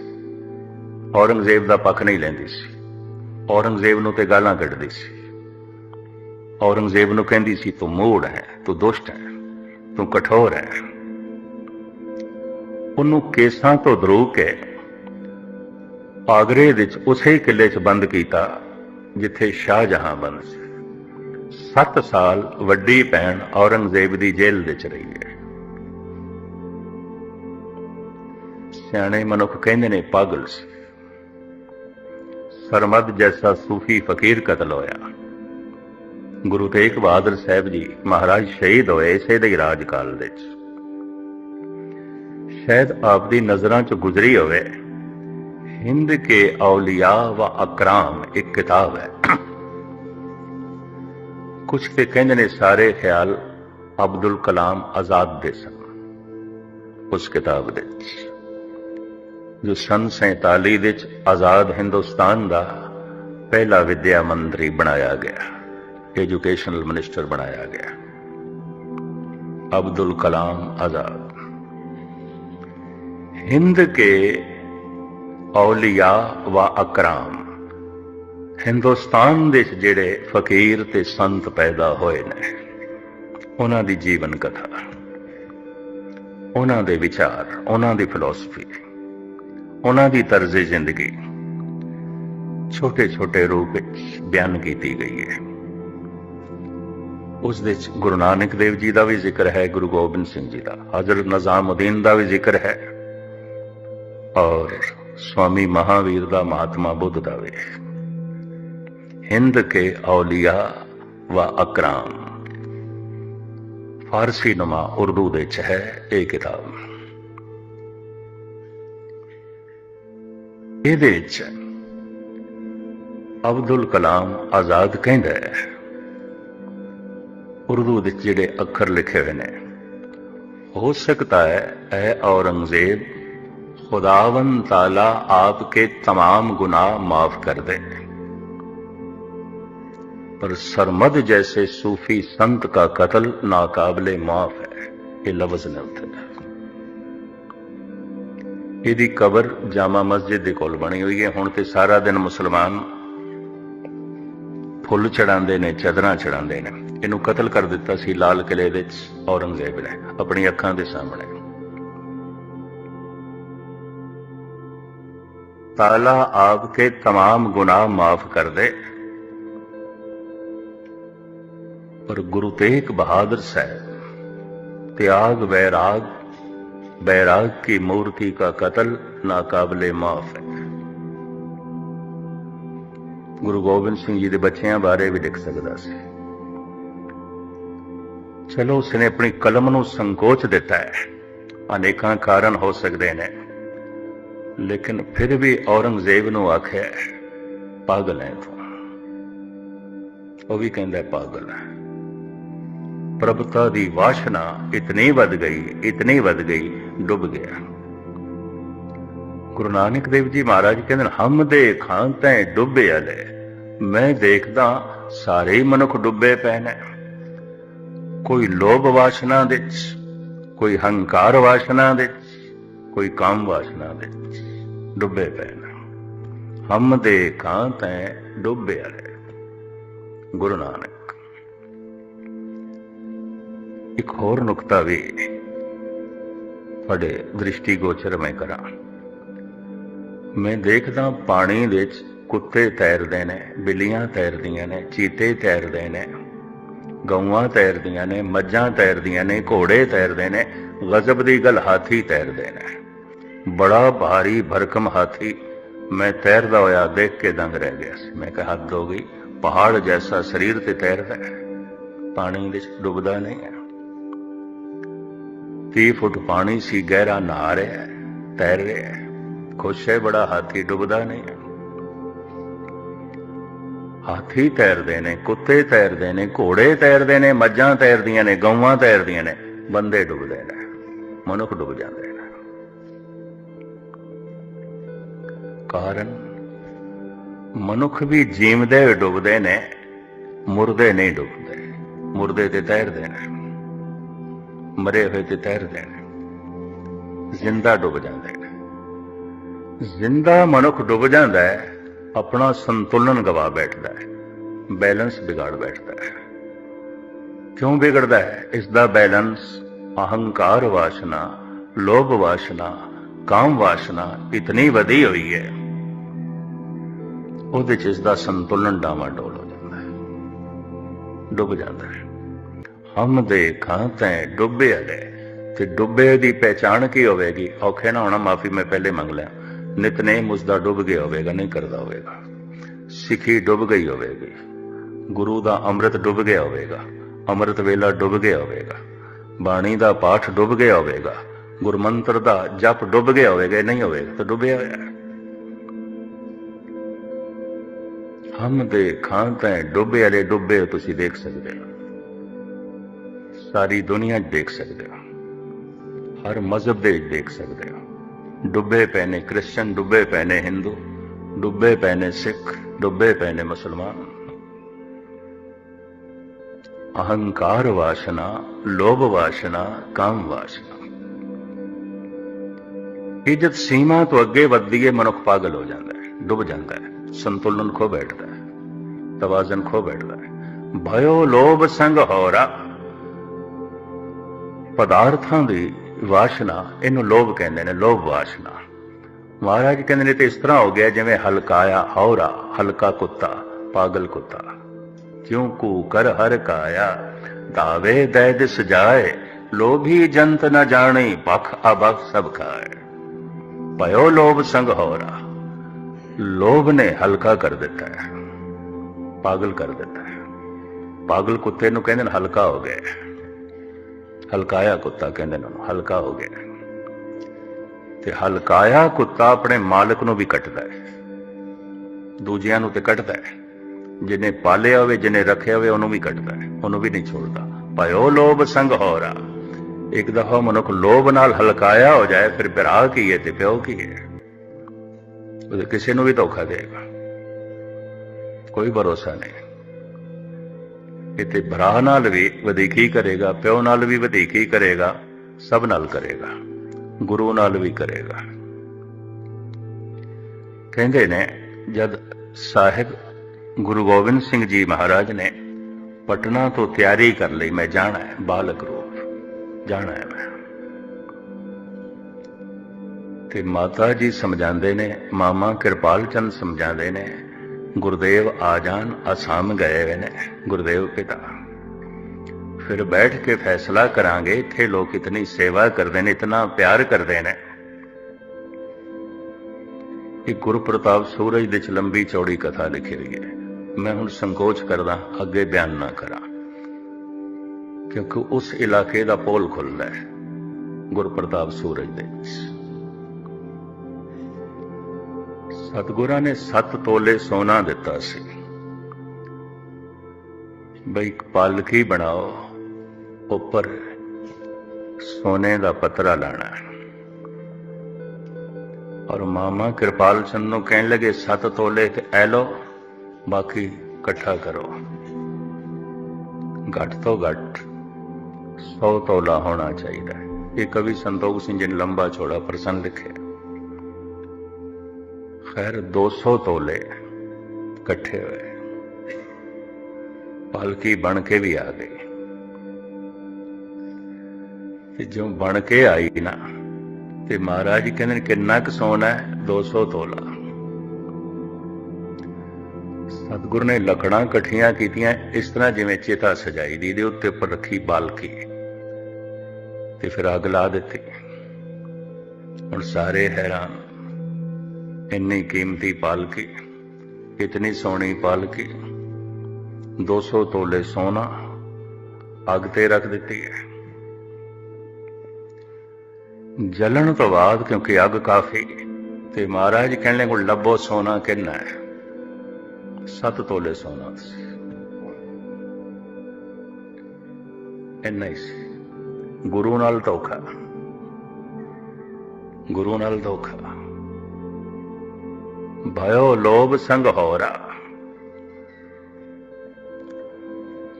ਔਰੰਗਜ਼ੇਬ ਦਾ ਪੱਖ ਨਹੀਂ ਲੈਂਦੀ ਸੀ। ਔਰੰਗਜ਼ੇਬ ਨੂੰ ਤੇ ਗਾਲਾਂ ਕੱਢਦੀ ਸੀ। ਔਰੰਗਜ਼ੇਬ ਨੂੰ ਕਹਿੰਦੀ ਸੀ, ਤੂੰ ਮੂੜ ਹੈ, ਤੂੰ ਦੁਸ਼ਟ ਹੈ, ਤੂੰ ਕਠੋਰ ਹੈ। ਉਹਨੂੰ ਕੇਸਾਂ ਤੋਂ ਧਰੂ ਕੇ ਆਗਰੇ ਵਿੱਚ ਉਸੇ ਕਿਲੇ 'ਚ ਬੰਦ ਕੀਤਾ, ਜਿੱਥੇ ਸ਼ਾਹਜਹਾਂ ਬੰਦ ਸੀ। 7 ਸਾਲ ਵੱਡੀ ਭੈਣ ਔਰੰਗਜ਼ੇਬ ਦੀ ਜੇਲ੍ਹ ਵਿੱਚ ਰਹੀ ਹੈ। ਸਿਆਣੇ ਮਨੁੱਖ ਕਹਿੰਦੇ ਨੇ, ਪਾਗਲ ਸੀ। ਸਰਮਦ ਜੈਸਾ ਸੂਫੀ ਫਕੀਰ ਕਤਲ ਹੋਇਆ। ਗੁਰੂ ਤੇਗ ਬਹਾਦਰ ਸਾਹਿਬ ਜੀ ਮਹਾਰਾਜ ਸ਼ਹੀਦ ਹੋਏ ਇਸੇ ਦੇ ਹੀ ਰਾਜਕਾਲ ਵਿੱਚ। ਸ਼ਾਇਦ ਆਪ ਦੀ ਨਜ਼ਰਾਂ 'ਚ ਗੁਜ਼ਰੀ ਹੋਵੇ। ਹਿੰਦ ਕੇ ਔਲੀਆ ਵ ਅਕਰਾਮ, ਇੱਕ ਕਿਤਾਬ ਹੈ। ਕੁਝ ਤੇ ਕਹਿੰਦੇ ਨੇ, ਸਾਰੇ ਖਿਆਲ ਅਬਦੁਲ ਕਲਾਮ ਆਜ਼ਾਦ ਦੇ ਸਨ, ਉਸ ਕਿਤਾਬ ਵਿੱਚ। ਜੋ ਸਨ 47 ਵਿੱਚ ਆਜ਼ਾਦ ਹਿੰਦੁਸਤਾਨ ਦਾ ਪਹਿਲਾ ਵਿਦਿਆ ਮੰਤਰੀ ਬਣਾਇਆ ਗਿਆ एजुकेशनल मिनिस्टर बनाया गया अब्दुल कलाम आजाद हिंद के औलिया व अकराम ਹਿੰਦੁਸਤਾਨ ਦੇ ਵਿੱਚ ਜਿਹੜੇ ਫਕੀਰ ਤੇ ਸੰਤ ਪੈਦਾ ਹੋਏ ਨੇ ਉਹਨਾਂ ਦੀ ਜੀਵਨ ਕਥਾ ਉਹਨਾਂ ਦੇ ਵਿਚਾਰ ਉਹਨਾਂ ਦੀ ਫਿਲਾਸਫੀ ਉਹਨਾਂ ਦੀ ਤਰਜ਼ੇ ਜ਼ਿੰਦਗੀ। ਛੋਟੇ ਛੋਟੇ ਰੂਪ ਵਿੱਚ ਬਿਆਨ ਕੀਤੀ ਗਈ ਹੈ। ਉਸ ਦੇ ਵਿੱਚ ਗੁਰੂ ਨਾਨਕ ਦੇਵ ਜੀ ਦਾ ਵੀ ਜ਼ਿਕਰ ਹੈ, ਗੁਰੂ ਗੋਬਿੰਦ ਸਿੰਘ ਜੀ ਦਾ। ਹਜ਼ਰਤ ਨਿਜ਼ਾਮਉਦੀਨ ਦਾ ਵੀ ਜ਼ਿਕਰ ਹੈ। ਔਰ ਸਵਾਮੀ ਮਹਾਵੀਰ ਦਾ, ਮਹਾਤਮਾ ਬੁੱਧ ਦਾ ਵੀ। ਹਿੰਦ ਕੇ ਔਲੀਆ व ਅਕਰਾਮ। ਫਾਰਸੀ ਨਮਾ ਉਰਦੂ ਵਿੱਚ ਹੈ ਇਹ ਕਿਤਾਬ। ਇਹਦੇ ਵਿੱਚ ਅਬਦੁਲ ਕਲਾਮ ਆਜ਼ਾਦ ਕਹਿੰਦਾ ਹੈ ਉਰਦੂ ਵਿੱਚ ਜਿਹੜੇ ਅੱਖਰ ਲਿਖੇ ਹੋਏ ਨੇ ਹੋ ਸਕਤਾ ਹੈ ਐ ਔਰੰਗਜ਼ੇਬ खुदावन ताला आपके तमाम गुनाह माफ कर दे पर सरमद जैसे सूफी संत का कत्ल नाकाबले माफ है ये लफ्ज ने उत्थे ਇਹਦੀ ਕਬਰ ਜਾਮਾ ਮਸਜਿਦ ਦੇ ਕੋਲ ਬਣੀ ਹੋਈ ਹੈ ਹੁਣ ਤੇ ਸਾਰਾ ਦਿਨ ਮੁਸਲਮਾਨ ਫੁੱਲ ਚੜਾਉਂਦੇ ਨੇ ਚਦਰਾਂ ਚੜਾਉਂਦੇ ਨੇ ਇਹਨੂੰ ਕਤਲ ਕਰ ਦਿੱਤਾ ਸੀ ਲਾਲ ਕਿਲੇ ਵਿੱਚ ਔਰੰਗਜ਼ੇਬ ਨੇ ਆਪਣੀ ਅੱਖਾਂ ਦੇ ਸਾਹਮਣੇ ताला आपके तमाम गुनाह माफ कर दे पर गुरु तेग बहादुर साहब त्याग वैराग बैराग की मूर्ति का कत्ल नाकाबले माफ है ਗੁਰੂ ਗੋਬਿੰਦ ਸਿੰਘ ਜੀ ਦੇ ਬੱਚਿਆਂ ਬਾਰੇ ਵੀ ਲਿਖ ਸਕਦਾ ਸੀ ਚਲੋ ਉਸਨੇ ਆਪਣੀ ਕਲਮ ਨੂੰ ਸੰਕੋਚ ਦਿੱਤਾ ਹੈ ਅਨੇਕਾਂ ਕਾਰਨ ਹੋ ਸਕਦੇ ਨੇ ਲੇਕਿਨ ਫਿਰ ਵੀ ਔਰੰਗਜ਼ੇਬ ਨੂੰ ਆਖਿਆ ਪਾਗਲ ਹੈ ਤੂੰ ਉਹ ਵੀ ਕਹਿੰਦਾ ਪਾਗਲ ਹੈ ਪ੍ਰਭਤਾ ਦੀ ਵਾਸ਼ਨਾ ਇਤਨੀ ਵੱਧ ਗਈ, ਇਤਨੀ ਵੱਧ ਗਈ, ਡੁੱਬ ਗਿਆ। ਗੁਰੂ ਨਾਨਕ ਦੇਵ ਜੀ ਮਹਾਰਾਜ ਕਹਿੰਦੇ ਹਮ ਦੇ ਖਾਂ ਤੈ ਡੁੱਬੇ ਅਲੇ। ਮੈਂ ਦੇਖਦਾ ਸਾਰੇ ਮਨੁੱਖ ਡੁੱਬੇ ਪਏ ਨੇ। ਕੋਈ ਲੋਭ ਵਾਸ਼ਨਾ ਦੇ ਵਿੱਚ, ਕੋਈ ਹੰਕਾਰ ਵਾਸ਼ਨਾ ਦੇ ਵਿੱਚ, ਕੋਈ ਕਾਮ ਵਾਸ਼ਨਾ ਦੇ ਵਿੱਚ ਡੁੱਬੇ ਪਏ ਨੇ। ਹਮ ਦੇ ਖਾਂ ਤੈ ਡੁੱਬੇ ਅਲੇ। ਗੁਰੂ ਨਾਨਕ ਇੱਕ ਹੋਰ ਨੁਕਤਾ ਵੀ ਤੁਹਾਡੇ ਦ੍ਰਿਸ਼ਟੀ ਗੋਚਰ ਮੈਂ ਕਰਾਂ। ਮੈਂ ਦੇਖਦਾ ਪਾਣੀ ਵਿੱਚ ਕੁੱਤੇ ਤੈਰਦੇ ਨੇ, ਬਿੱਲੀਆਂ ਤੈਰਦੀਆਂ ਨੇ, ਚੀਤੇ ਤੈਰਦੇ ਨੇ, ਗਊਆਂ ਤੈਰਦੀਆਂ ਨੇ, ਮੱਝਾਂ ਤੈਰਦੀਆਂ ਨੇ, ਘੋੜੇ ਤੈਰਦੇ ਨੇ, ਗਜ਼ਬ ਦੀ ਗੱਲ ਹਾਥੀ ਤੈਰਦੇ ਨੇ। ਬੜਾ ਭਾਰੀ ਭਰਕਮ ਹਾਥੀ ਮੈਂ ਤੈਰਦਾ ਹੋਇਆ ਦੇਖ ਕੇ ਦੰਗ ਰਹਿ ਗਿਆ ਸੀ। ਮੈਂ ਕਿਹਾ, ਹੱਦ ਹੋ ਗਈ, ਪਹਾੜ ਜੈਸਾ ਸਰੀਰ ਤੇ ਤੈਰਦਾ ਪਾਣੀ ਵਿੱਚ ਡੁੱਬਦਾ ਨਹੀਂ ਹੈ। 30 ਫੁੱਟ ਪਾਣੀ ਸੀ, ਗਹਿਰਾ ਨਹਾ ਰਿਹਾ ਤੈਰ ਰਿਹਾ ਖੁਸ਼ ਹੈ, ਬੜਾ ਹਾਥੀ ਡੁੱਬਦਾ ਨਹੀਂ ਹਾਥੀ ਤੈਰਦੇ ਨੇ, ਕੁੱਤੇ ਤੈਰਦੇ ਨੇ, ਘੋੜੇ ਤੈਰਦੇ ਨੇ, ਮੱਝਾਂ ਤੈਰਦੀਆਂ ਨੇ, ਗਊਆਂ ਤੈਰਦੀਆਂ ਨੇ, ਬੰਦੇ ਡੁੱਬਦੇ ਨੇ, ਮਨੁੱਖ ਡੁੱਬ ਜਾਂਦੇ ਨੇ। ਕਾਰਨ, ਮਨੁੱਖ ਵੀ ਜੀਵਦੇ ਹੋਏ ਡੁੱਬਦੇ ਨੇ, ਮੁਰਦੇ ਨਹੀਂ ਡੁੱਬਦੇ, ਮੁਰਦੇ ਤੇ ਤੈਰਦੇ ਨੇ। ਮਰੇ ਹੋਏ ਤੇ ਤੈਰਦੇ ਨੇ ਜ਼ਿੰਦਾ ਡੁੱਬ ਜਾਂਦੇ ਨੇ ਜ਼ਿੰਦਾ ਮਨੁੱਖ ਡੁੱਬ ਜਾਂਦਾ ਹੈ, ਆਪਣਾ ਸੰਤੁਲਨ ਗਵਾ ਬੈਠਦਾ ਹੈ, ਬੈਲੈਂਸ ਵਿਗਾੜ ਬੈਠਦਾ ਹੈ। ਕਿਉਂ ਵਿਗੜਦਾ ਹੈ? ਇਸ ਦਾ ਬੈਲੈਂਸ ਅਹੰਕਾਰ ਵਾਸ਼ਨਾ, ਲੋਭ ਵਾਸ਼ਨਾ, ਕਾਮ ਵਾਸ਼ਨਾ ਇਤਨੀ ਵਧੀ ਹੋਈ ਹੈ। ਉਹਦੇ ਚ ਇਸ ਦਾ ਸੰਤੁਲਨ ਡਾਵਾਡੋਲ ਹੋ ਜਾਂਦਾ ਹੈ। ਡੁੱਬ ਜਾਂਦਾ ਹੈ। ਹਮ ਦੇ ਖਾਂ ਤੈ ਡੁੱਬੇ ਅਲੇ ਤੇ ਡੁੱਬੇ ਦੀ ਪਹਿਚਾਣ ਕੀ ਹੋਵੇਗੀ? ਔਖੇ ਨਾ ਹੋਣਾ, ਮਾਫੀ ਮੈਂ ਪਹਿਲੇ ਮੰਗ ਲਿਆ। ਨਿਤਨੇਮ ਉਸ ਦਾ ਡੁੱਬ ਗਿਆ ਹੋਵੇਗਾ, ਨਹੀਂ ਕਰਦਾ ਹੋਵੇਗਾ। ਸਿੱਖੀ ਡੁੱਬ ਗਈ ਹੋਵੇਗੀ। ਗੁਰੂ ਦਾ ਅੰਮ੍ਰਿਤ ਡੁੱਬ ਗਿਆ ਹੋਵੇਗਾ। ਅੰਮ੍ਰਿਤ ਵੇਲਾ ਡੁੱਬ ਗਿਆ ਹੋਵੇਗਾ। ਬਾਣੀ ਦਾ ਪਾਠ ਡੁੱਬ ਗਿਆ ਹੋਵੇਗਾ। ਗੁਰਮੰਤਰ ਦਾ ਜਪ ਡੁੱਬ ਗਿਆ ਹੋਵੇਗਾ ਨਹੀਂ ਹੋਵੇਗਾ, ਤਾਂ ਡੁੱਬਿਆ ਹੋਇਆ। ਹਮ ਦੇ ਖਾਂ ਤੈ ਡੁੱਬੇ ਵਾਲੇ ਡੁੱਬੇ ਤੁਸੀਂ ਦੇਖ ਸਕਦੇ ਹੋ। ਸਾਰੀ ਦੁਨੀਆ 'ਚ ਦੇਖ ਸਕਦੇ ਹੋ। ਹਰ ਮਜ਼ਹਬ ਦੇ ਦੇਖ ਸਕਦੇ ਹੋ। ਡੁੱਬੇ ਪਏ ਨੇ ਕ੍ਰਿਸਚਨ, ਡੁੱਬੇ ਪਏ ਨੇ ਹਿੰਦੂ, ਡੁੱਬੇ ਪਏ ਨੇ ਸਿੱਖ, ਡੁੱਬੇ ਪਏ ਨੇ ਮੁਸਲਮਾਨ। ਅਹੰਕਾਰ ਵਾਸ਼ਨਾ, ਲੋਭ ਵਾਸ਼ਨਾ, ਕਾਮ ਵਾਸ਼ਨਾ। ਇੱਜ਼ਤ ਸੀਮਾ ਤੋਂ ਅੱਗੇ ਵੱਧਦੀ ਹੈ ਮਨੁੱਖ ਪਾਗਲ ਹੋ ਜਾਂਦਾ ਹੈ, ਡੁੱਬ ਜਾਂਦਾ ਹੈ, ਸੰਤੁਲਨ ਖੋ ਬੈਠਦਾ ਹੈ, ਤਵਾਜ਼ਨ ਖੋ ਬੈਠਦਾ ਹੈ। ਭਇਓ ਲੋਭ ਸੰਗ ਹੋਰਾ। ਪਦਾਰਥਾਂ ਦੀ ਵਾਸ਼ਨਾ ਇਹਨੂੰ ਲੋਭ ਕਹਿੰਦੇ ਨੇ, ਲੋਭ ਵਾਸ਼ਨਾ। ਮਹਾਰਾਜ ਕਹਿੰਦੇ ਨੇ ਤੇ ਇਸ ਤਰ੍ਹਾਂ ਹੋ ਗਿਆ ਜਿਵੇਂ ਹਲਕਾਇਆ ਹੌਰਾ ਹਲਕਾ ਕੁੱਤਾ, ਪਾਗਲ ਕੁੱਤਾ। ਕਿਉਂ ਕੂ ਕਰ ਹਰ ਕਾਇਆ, ਦਾਵੇ ਦੈਦ ਸਜਾਏ, ਲੋਭੀ ਜੰਤ ਨਾ ਜਾਣੀ ਪਖ ਅਬਖ ਸਭ ਖਾਏ। ਭਇਓ ਲੋਭ ਸੰਗ ਹੋਰਾ ਲੋਭ ਨੇ ਹਲਕਾ ਕਰ ਦਿੱਤਾ ਹੈ, ਪਾਗਲ ਕਰ ਦਿੱਤਾ ਹੈ। ਪਾਗਲ ਕੁੱਤੇ ਨੂੰ ਕਹਿੰਦੇ ਨੇ ਹਲਕਾ ਹੋ ਗਿਆ ਹਲਕਾਇਆ ਕੁੱਤਾ ਕਹਿੰਦੇ ਨੇ ਉਹਨੂੰ, ਹਲਕਾ ਹੋ ਗਿਆ। ਤੇ ਹਲਕਾਇਆ ਕੁੱਤਾ ਆਪਣੇ ਮਾਲਕ ਨੂੰ ਵੀ ਕੱਟਦਾ ਹੈ। ਦੂਜਿਆਂ ਨੂੰ ਤੇ ਕੱਟਦਾ ਹੈ। ਜਿਹਨੇ ਪਾਲਿਆ ਹੋਵੇ, ਜਿਹਨੇ ਰੱਖਿਆ ਹੋਵੇ, ਉਹਨੂੰ ਵੀ ਕੱਟਦਾ ਹੈ। ਉਹਨੂੰ ਵੀ ਨਹੀਂ ਛੋੜਦਾ। ਭਇਓ ਲੋਭ ਸੰਗ ਹੋਰਾ। ਇੱਕ ਦਫਾ ਮਨੁੱਖ ਲੋਭ ਨਾਲ ਹਲਕਾਇਆ ਹੋ ਜਾਏ, ਫਿਰ ਬਿਰਾਹ ਕੀ ਹੈ ਤੇ ਪਿਓ ਕੀ ਹੈ? ਉਹ ਕਿਸੇ ਨੂੰ ਵੀ ਧੋਖਾ ਦੇਗਾ ਕੋਈ ਭਰੋਸਾ ਨਹੀਂ। ਇੱਥੇ ਭਰਾ ਨਾਲ ਵੀ ਵਧੀਕੀ ਕਰੇਗਾ, ਪਿਓ ਨਾਲ ਵੀ ਵਧੀਕੀ ਕਰੇਗਾ, ਸਭ ਨਾਲ ਕਰੇਗਾ, ਗੁਰੂ ਨਾਲ ਵੀ ਕਰੇਗਾ। ਕਹਿੰਦੇ ਨੇ, ਜਦ ਸਾਹਿਬ ਗੁਰੂ ਗੋਬਿੰਦ ਸਿੰਘ ਜੀ ਮਹਾਰਾਜ ਨੇ ਪਟਨਾ ਤੋਂ ਤਿਆਰੀ ਕਰ ਲਈ, ਮੈਂ ਜਾਣਾ ਹੈ, ਬਾਲਕ ਰੂਪ, ਜਾਣਾ ਹੈ ਮੈਂ। ਤੇ ਮਾਤਾ ਜੀ ਸਮਝਾਉਂਦੇ ਨੇ, ਮਾਮਾ ਕਿਰਪਾਲ ਚੰਦ ਸਮਝਾਉਂਦੇ ਨੇ ਗੁਰਦੇਵ ਆ ਜਾਣ ਅਸਾਮ ਗਏ ਹੋਏ ਨੇ, ਗੁਰਦੇਵ ਪਿਤਾ। ਫਿਰ ਬੈਠ ਕੇ ਫੈਸਲਾ ਕਰਾਂਗੇ, ਇੱਥੇ ਲੋਕ ਇਤਨੀ ਸੇਵਾ ਕਰਦੇ ਨੇ, ਇਤਨਾ ਪਿਆਰ ਕਰਦੇ ਨੇ। ਇਹ ਗੁਰੂ ਪ੍ਰਤਾਪ ਸੂਰਜ ਦੇ ਚ ਲੰਬੀ ਚੌੜੀ ਕਥਾ ਲਿਖੀ ਹੋਈ ਹੈ। ਮੈਂ ਹੁਣ ਸੰਕੋਚ ਕਰਦਾ, ਅੱਗੇ ਬਿਆਨ ਨਾ ਕਰਾਂ। ਕਿਉਂਕਿ ਉਸ ਇਲਾਕੇ ਦਾ ਪੋਲ ਖੁੱਲਦਾ ਹੈ, ਗੁਰਪ੍ਰਤਾਪ ਸੂਰਜ ਦੇ ਵਿੱਚ। ਸਤਗੁਰਾਂ ਨੇ 7 ਤੋਲੇ ਸੋਨਾ ਦਿੱਤਾ ਸੀ। ਬਈ ਇੱਕ ਪਾਲਕੀ ਬਣਾਓ, ਉੱਪਰ ਸੋਨੇ ਦਾ ਪਤਰਾ ਲਾਣਾ ਔਰ ਮਾਮਾ ਕਿਰਪਾਲ ਚੰਦ ਨੂੰ ਕਹਿਣ ਲੱਗੇ 7 ਤੋਲੇ ਤੇ ਐ ਲੋ ਬਾਕੀ ਇਕੱਠਾ ਕਰੋ। ਘੱਟ ਤੋਂ ਘੱਟ 100 ਤੋਲਾ ਹੋਣਾ ਚਾਹੀਦਾ ਇਹ ਕਵੀ ਸੰਤੋਖ ਸਿੰਘ ਜੀ ਨੇ ਲੰਬਾ ਚੌੜਾ ਪ੍ਰਸੰਗ ਲਿਖਿਆ। ਖੈਰ 200 ਤੋਲੇ ਇਕੱਠੇ ਹੋਏ। ਪਾਲਕੀ ਬਣ ਕੇ ਵੀ ਆ ਗਈ। ਤੇ ਜਿਉਂ ਬਣ ਕੇ ਆਈ ਨਾ, ਤੇ ਮਹਾਰਾਜ ਕਹਿੰਦੇ ਨੇ ਕਿੰਨਾ ਕੁ ਸੋਨਾ ਹੈ? 200 ਤੋਲਾ। ਸਤਿਗੁਰ ਨੇ ਲੱਕੜਾਂ ਇਕੱਠੀਆਂ ਕੀਤੀਆਂ, ਇਸ ਤਰ੍ਹਾਂ ਜਿਵੇਂ ਚੇਤਾ ਸਜਾਈ ਦੀ ਦੇ ਉੱਤੇ ਉੱਪਰ ਰੱਖੀ ਬਾਲਕੀ। ਤੇ ਫਿਰ ਅੱਗ ਲਾ ਦਿੱਤੀ। ਹੁਣ ਸਾਰੇ ਹੈਰਾਨ। ਇੰਨੀ ਕੀਮਤੀ ਪਾਲਕੀ ਇਤਨੀ ਸੋਹਣੀ ਪਾਲਕੀ 200 ਤੋਲੇ ਸੋਨਾ ਅੱਗ ਤੇ ਰੱਖ ਦਿੱਤੀ ਹੈ। ਜਲਣ ਤੋਂ ਬਾਅਦ ਕਿਉਂਕਿ ਅੱਗ ਕਾਫੀ, ਤੇ ਮਹਾਰਾਜ ਕਹਿਣ ਲੱਗੇ ਲੱਭੋ ਸੋਨਾ ਕਿੰਨਾ ਹੈ? ਸੱਤ ਤੋਲੇ ਸੋਨਾ ਸੀ। ਇੰਨਾ ਹੀ ਸੀ। ਗੁਰੂ ਨਾਲ ਧੋਖਾ। ਗੁਰੂ ਨਾਲ ਧੋਖਾ। ਭਇਓ ਲੋਭ ਸੰਗ ਹੋਰਾ।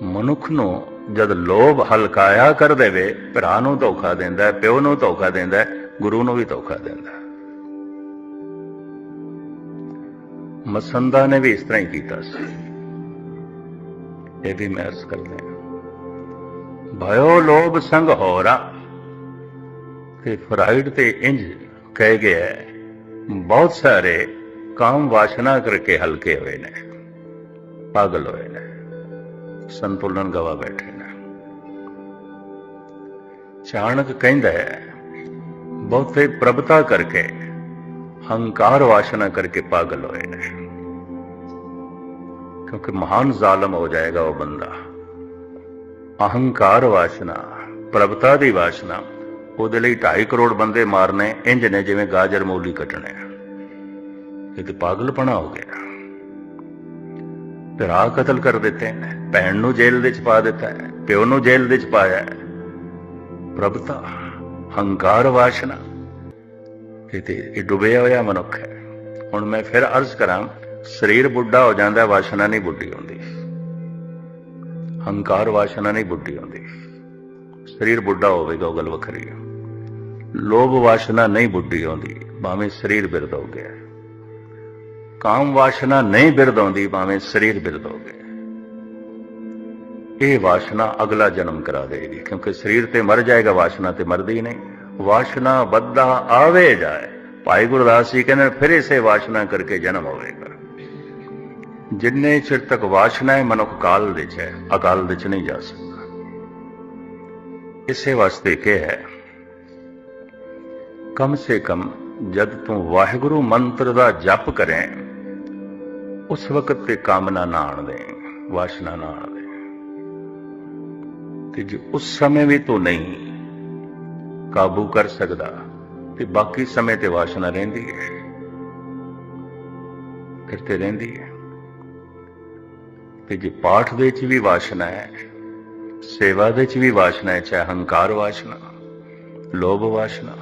ਮਨੁੱਖ ਨੂੰ ਜਦ ਲੋਭ ਹਲਕਾਇਆ ਕਰ ਦੇਵੇ, ਭਰਾ ਨੂੰ ਧੋਖਾ ਦਿੰਦਾ ਪਿਓ ਨੂੰ ਧੋਖਾ ਦਿੰਦਾ ਗੁਰੂ ਨੂੰ ਵੀ ਧੋਖਾ ਦਿੰਦਾ ਮਸੰਦਾ ਨੇ ਵੀ ਇਸ ਤਰ੍ਹਾਂ ਹੀ ਕੀਤਾ ਸੀ। ਇਹ ਵੀ ਮੈਂ ਅਰਜ਼ ਕਰਦਾ ਹਾਂ ਭਇਓ ਲੋਭ ਸੰਗ ਹੋਰਾ। ਤੇ ਫਰਾਈਡ ਤੇ ਇੰਜ ਕਹਿ ਗਿਆ ਬਹੁਤ ਸਾਰੇ ਕਾਮ ਵਾਸ਼ਨਾ ਕਰਕੇ ਹਲਕੇ ਹੋਏ ਨੇ ਪਾਗਲ ਹੋਏ ਨੇ ਸੰਤੁਲਨ ਗਵਾ ਬੈਠੇ ਨੇ ਚਾਣਕ ਕਹਿੰਦਾ ਹੈ ਬਹੁਤੇ ਪ੍ਰਭਤਾ ਕਰਕੇ ਹੰਕਾਰ ਵਾਸ਼ਨਾ ਕਰਕੇ ਪਾਗਲ ਹੋਏ ਨੇ ਕਿਉਂਕਿ ਮਹਾਨ ਜ਼ਾਲਮ ਹੋ ਜਾਏਗਾ ਉਹ ਬੰਦਾ ਅਹੰਕਾਰ ਵਾਸ਼ਨਾ ਪ੍ਰਭਤਾ ਦੀ ਵਾਸ਼ਨਾ ਉਹਦੇ ਲਈ 2.5 ਕਰੋੜ ਬੰਦੇ ਮਾਰਨੇ ਇੰਜ ਨੇ ਜਿਵੇਂ ਗਾਜਰ ਮੂਲੀ ਕੱਟਣੇ ਇਹ ਤੇ ਪਾਗਲਪਣਾ ਹੋ ਗਿਆ। ਭਰਾ ਕਤਲ ਕਰ ਦਿੱਤੇ ਨੇ। ਭੈਣ ਨੂੰ ਜੇਲ੍ਹ ਦੇ ਵਿੱਚ ਪਾ ਦਿੱਤਾ ਹੈ, ਪਿਓ ਨੂੰ ਜੇਲ੍ਹ ਦੇ ਵਿੱਚ ਪਾਇਆ ਹੈ। ਪ੍ਰਭਤਾ, ਹੰਕਾਰ ਵਾਸ਼ਨਾ। ਇਹ ਤੇ ਇਹ ਡੁੱਬਿਆ ਹੋਇਆ ਮਨੁੱਖ ਹੈ। ਹੁਣ ਮੈਂ ਫਿਰ ਅਰਜ਼ ਕਰਾਂ, ਸਰੀਰ ਬੁੱਢਾ ਹੋ ਜਾਂਦਾ, ਵਾਸ਼ਨਾ ਨਹੀਂ ਬੁੱਢੀ ਹੁੰਦੀ। ਹੰਕਾਰ ਵਾਸ਼ਨਾ ਨਹੀਂ ਬੁੱਢੀ ਹੁੰਦੀ। ਸਰੀਰ ਬੁੱਢਾ ਹੋਵੇਗਾ, ਉਹ ਗੱਲ ਵੱਖਰੀ ਹੈ। ਲੋਭ ਵਾਸ਼ਨਾ ਨਹੀਂ ਬੁੱਢੀ ਹੁੰਦੀ। ਭਾਵੇਂ ਸਰੀਰ ਬਿਰਦ ਹੋ ਗਿਆ। ਕਾਮ ਵਾਸ਼ਨਾ ਨਹੀਂ ਬਿਰਦਾਉਂਦੀ ਭਾਵੇਂ ਸਰੀਰ ਬਿਰਦੋਗੇ ਇਹ ਵਾਸ਼ਨਾ ਅਗਲਾ ਜਨਮ ਕਰਾ ਦੇਗੀ ਕਿਉਂਕਿ ਸਰੀਰ ਤੇ ਮਰ ਜਾਏਗਾ ਵਾਸ਼ਨਾ ਤੇ ਮਰਦੀ ਨਹੀਂ। ਵਾਸ਼ਨਾ ਬੱਧਾ ਆਵੇ ਜਾਏ। ਭਾਈ ਗੁਰਦਾਸ ਜੀ ਕਹਿੰਦੇ ਨੇ, ਫਿਰ ਇਸੇ ਵਾਸ਼ਨਾ ਕਰਕੇ ਜਨਮ ਹੋਵੇਗਾ। ਜਿੰਨੇ ਚਿਰ ਤੱਕ ਵਾਸ਼ਨਾ ਹੈ ਮਨੁੱਖ ਕਾਲ ਵਿੱਚ ਹੈ ਅਕਾਲ ਵਿੱਚ ਨਹੀਂ ਜਾ ਸਕਦਾ। ਇਸੇ ਵਾਸਤੇ ਕਿ ਹੈ ਕਮ ਸੇ ਕਮ ਜਦ ਤੂੰ ਵਾਹਿਗੁਰੂ ਮੰਤਰ ਦਾ ਜਪ ਕਰੇ ਉਸ ਵਕਤ ਤੇ ਕਾਮਨਾ ਨਾ ਆਣਦੇ ਵਾਸ਼ਨਾ ਨਾ ਆਣ ਦੇ। ਤੇ ਜੇ ਉਸ ਸਮੇਂ ਵੀ ਤੂੰ ਨਹੀਂ ਕਾਬੂ ਕਰ ਸਕਦਾ, ਤੇ ਬਾਕੀ ਸਮੇਂ ਤੇ ਵਾਸ਼ਨਾ ਰਹਿੰਦੀ ਹੈ। ਫਿਰ ਤੇ ਰਹਿੰਦੀ ਹੈ। ਤੇ ਜੇ ਪਾਠ ਦੇ ਵਿੱਚ ਵੀ ਵਾਸ਼ਨਾ ਹੈ, ਸੇਵਾ ਦੇ ਵਿੱਚ ਵੀ ਵਾਸ਼ਨਾ ਹੈ, ਚਾਹੇ ਹੰਕਾਰ ਵਾਸ਼ਨਾ, ਲੋਭ ਵਾਸ਼ਨਾ,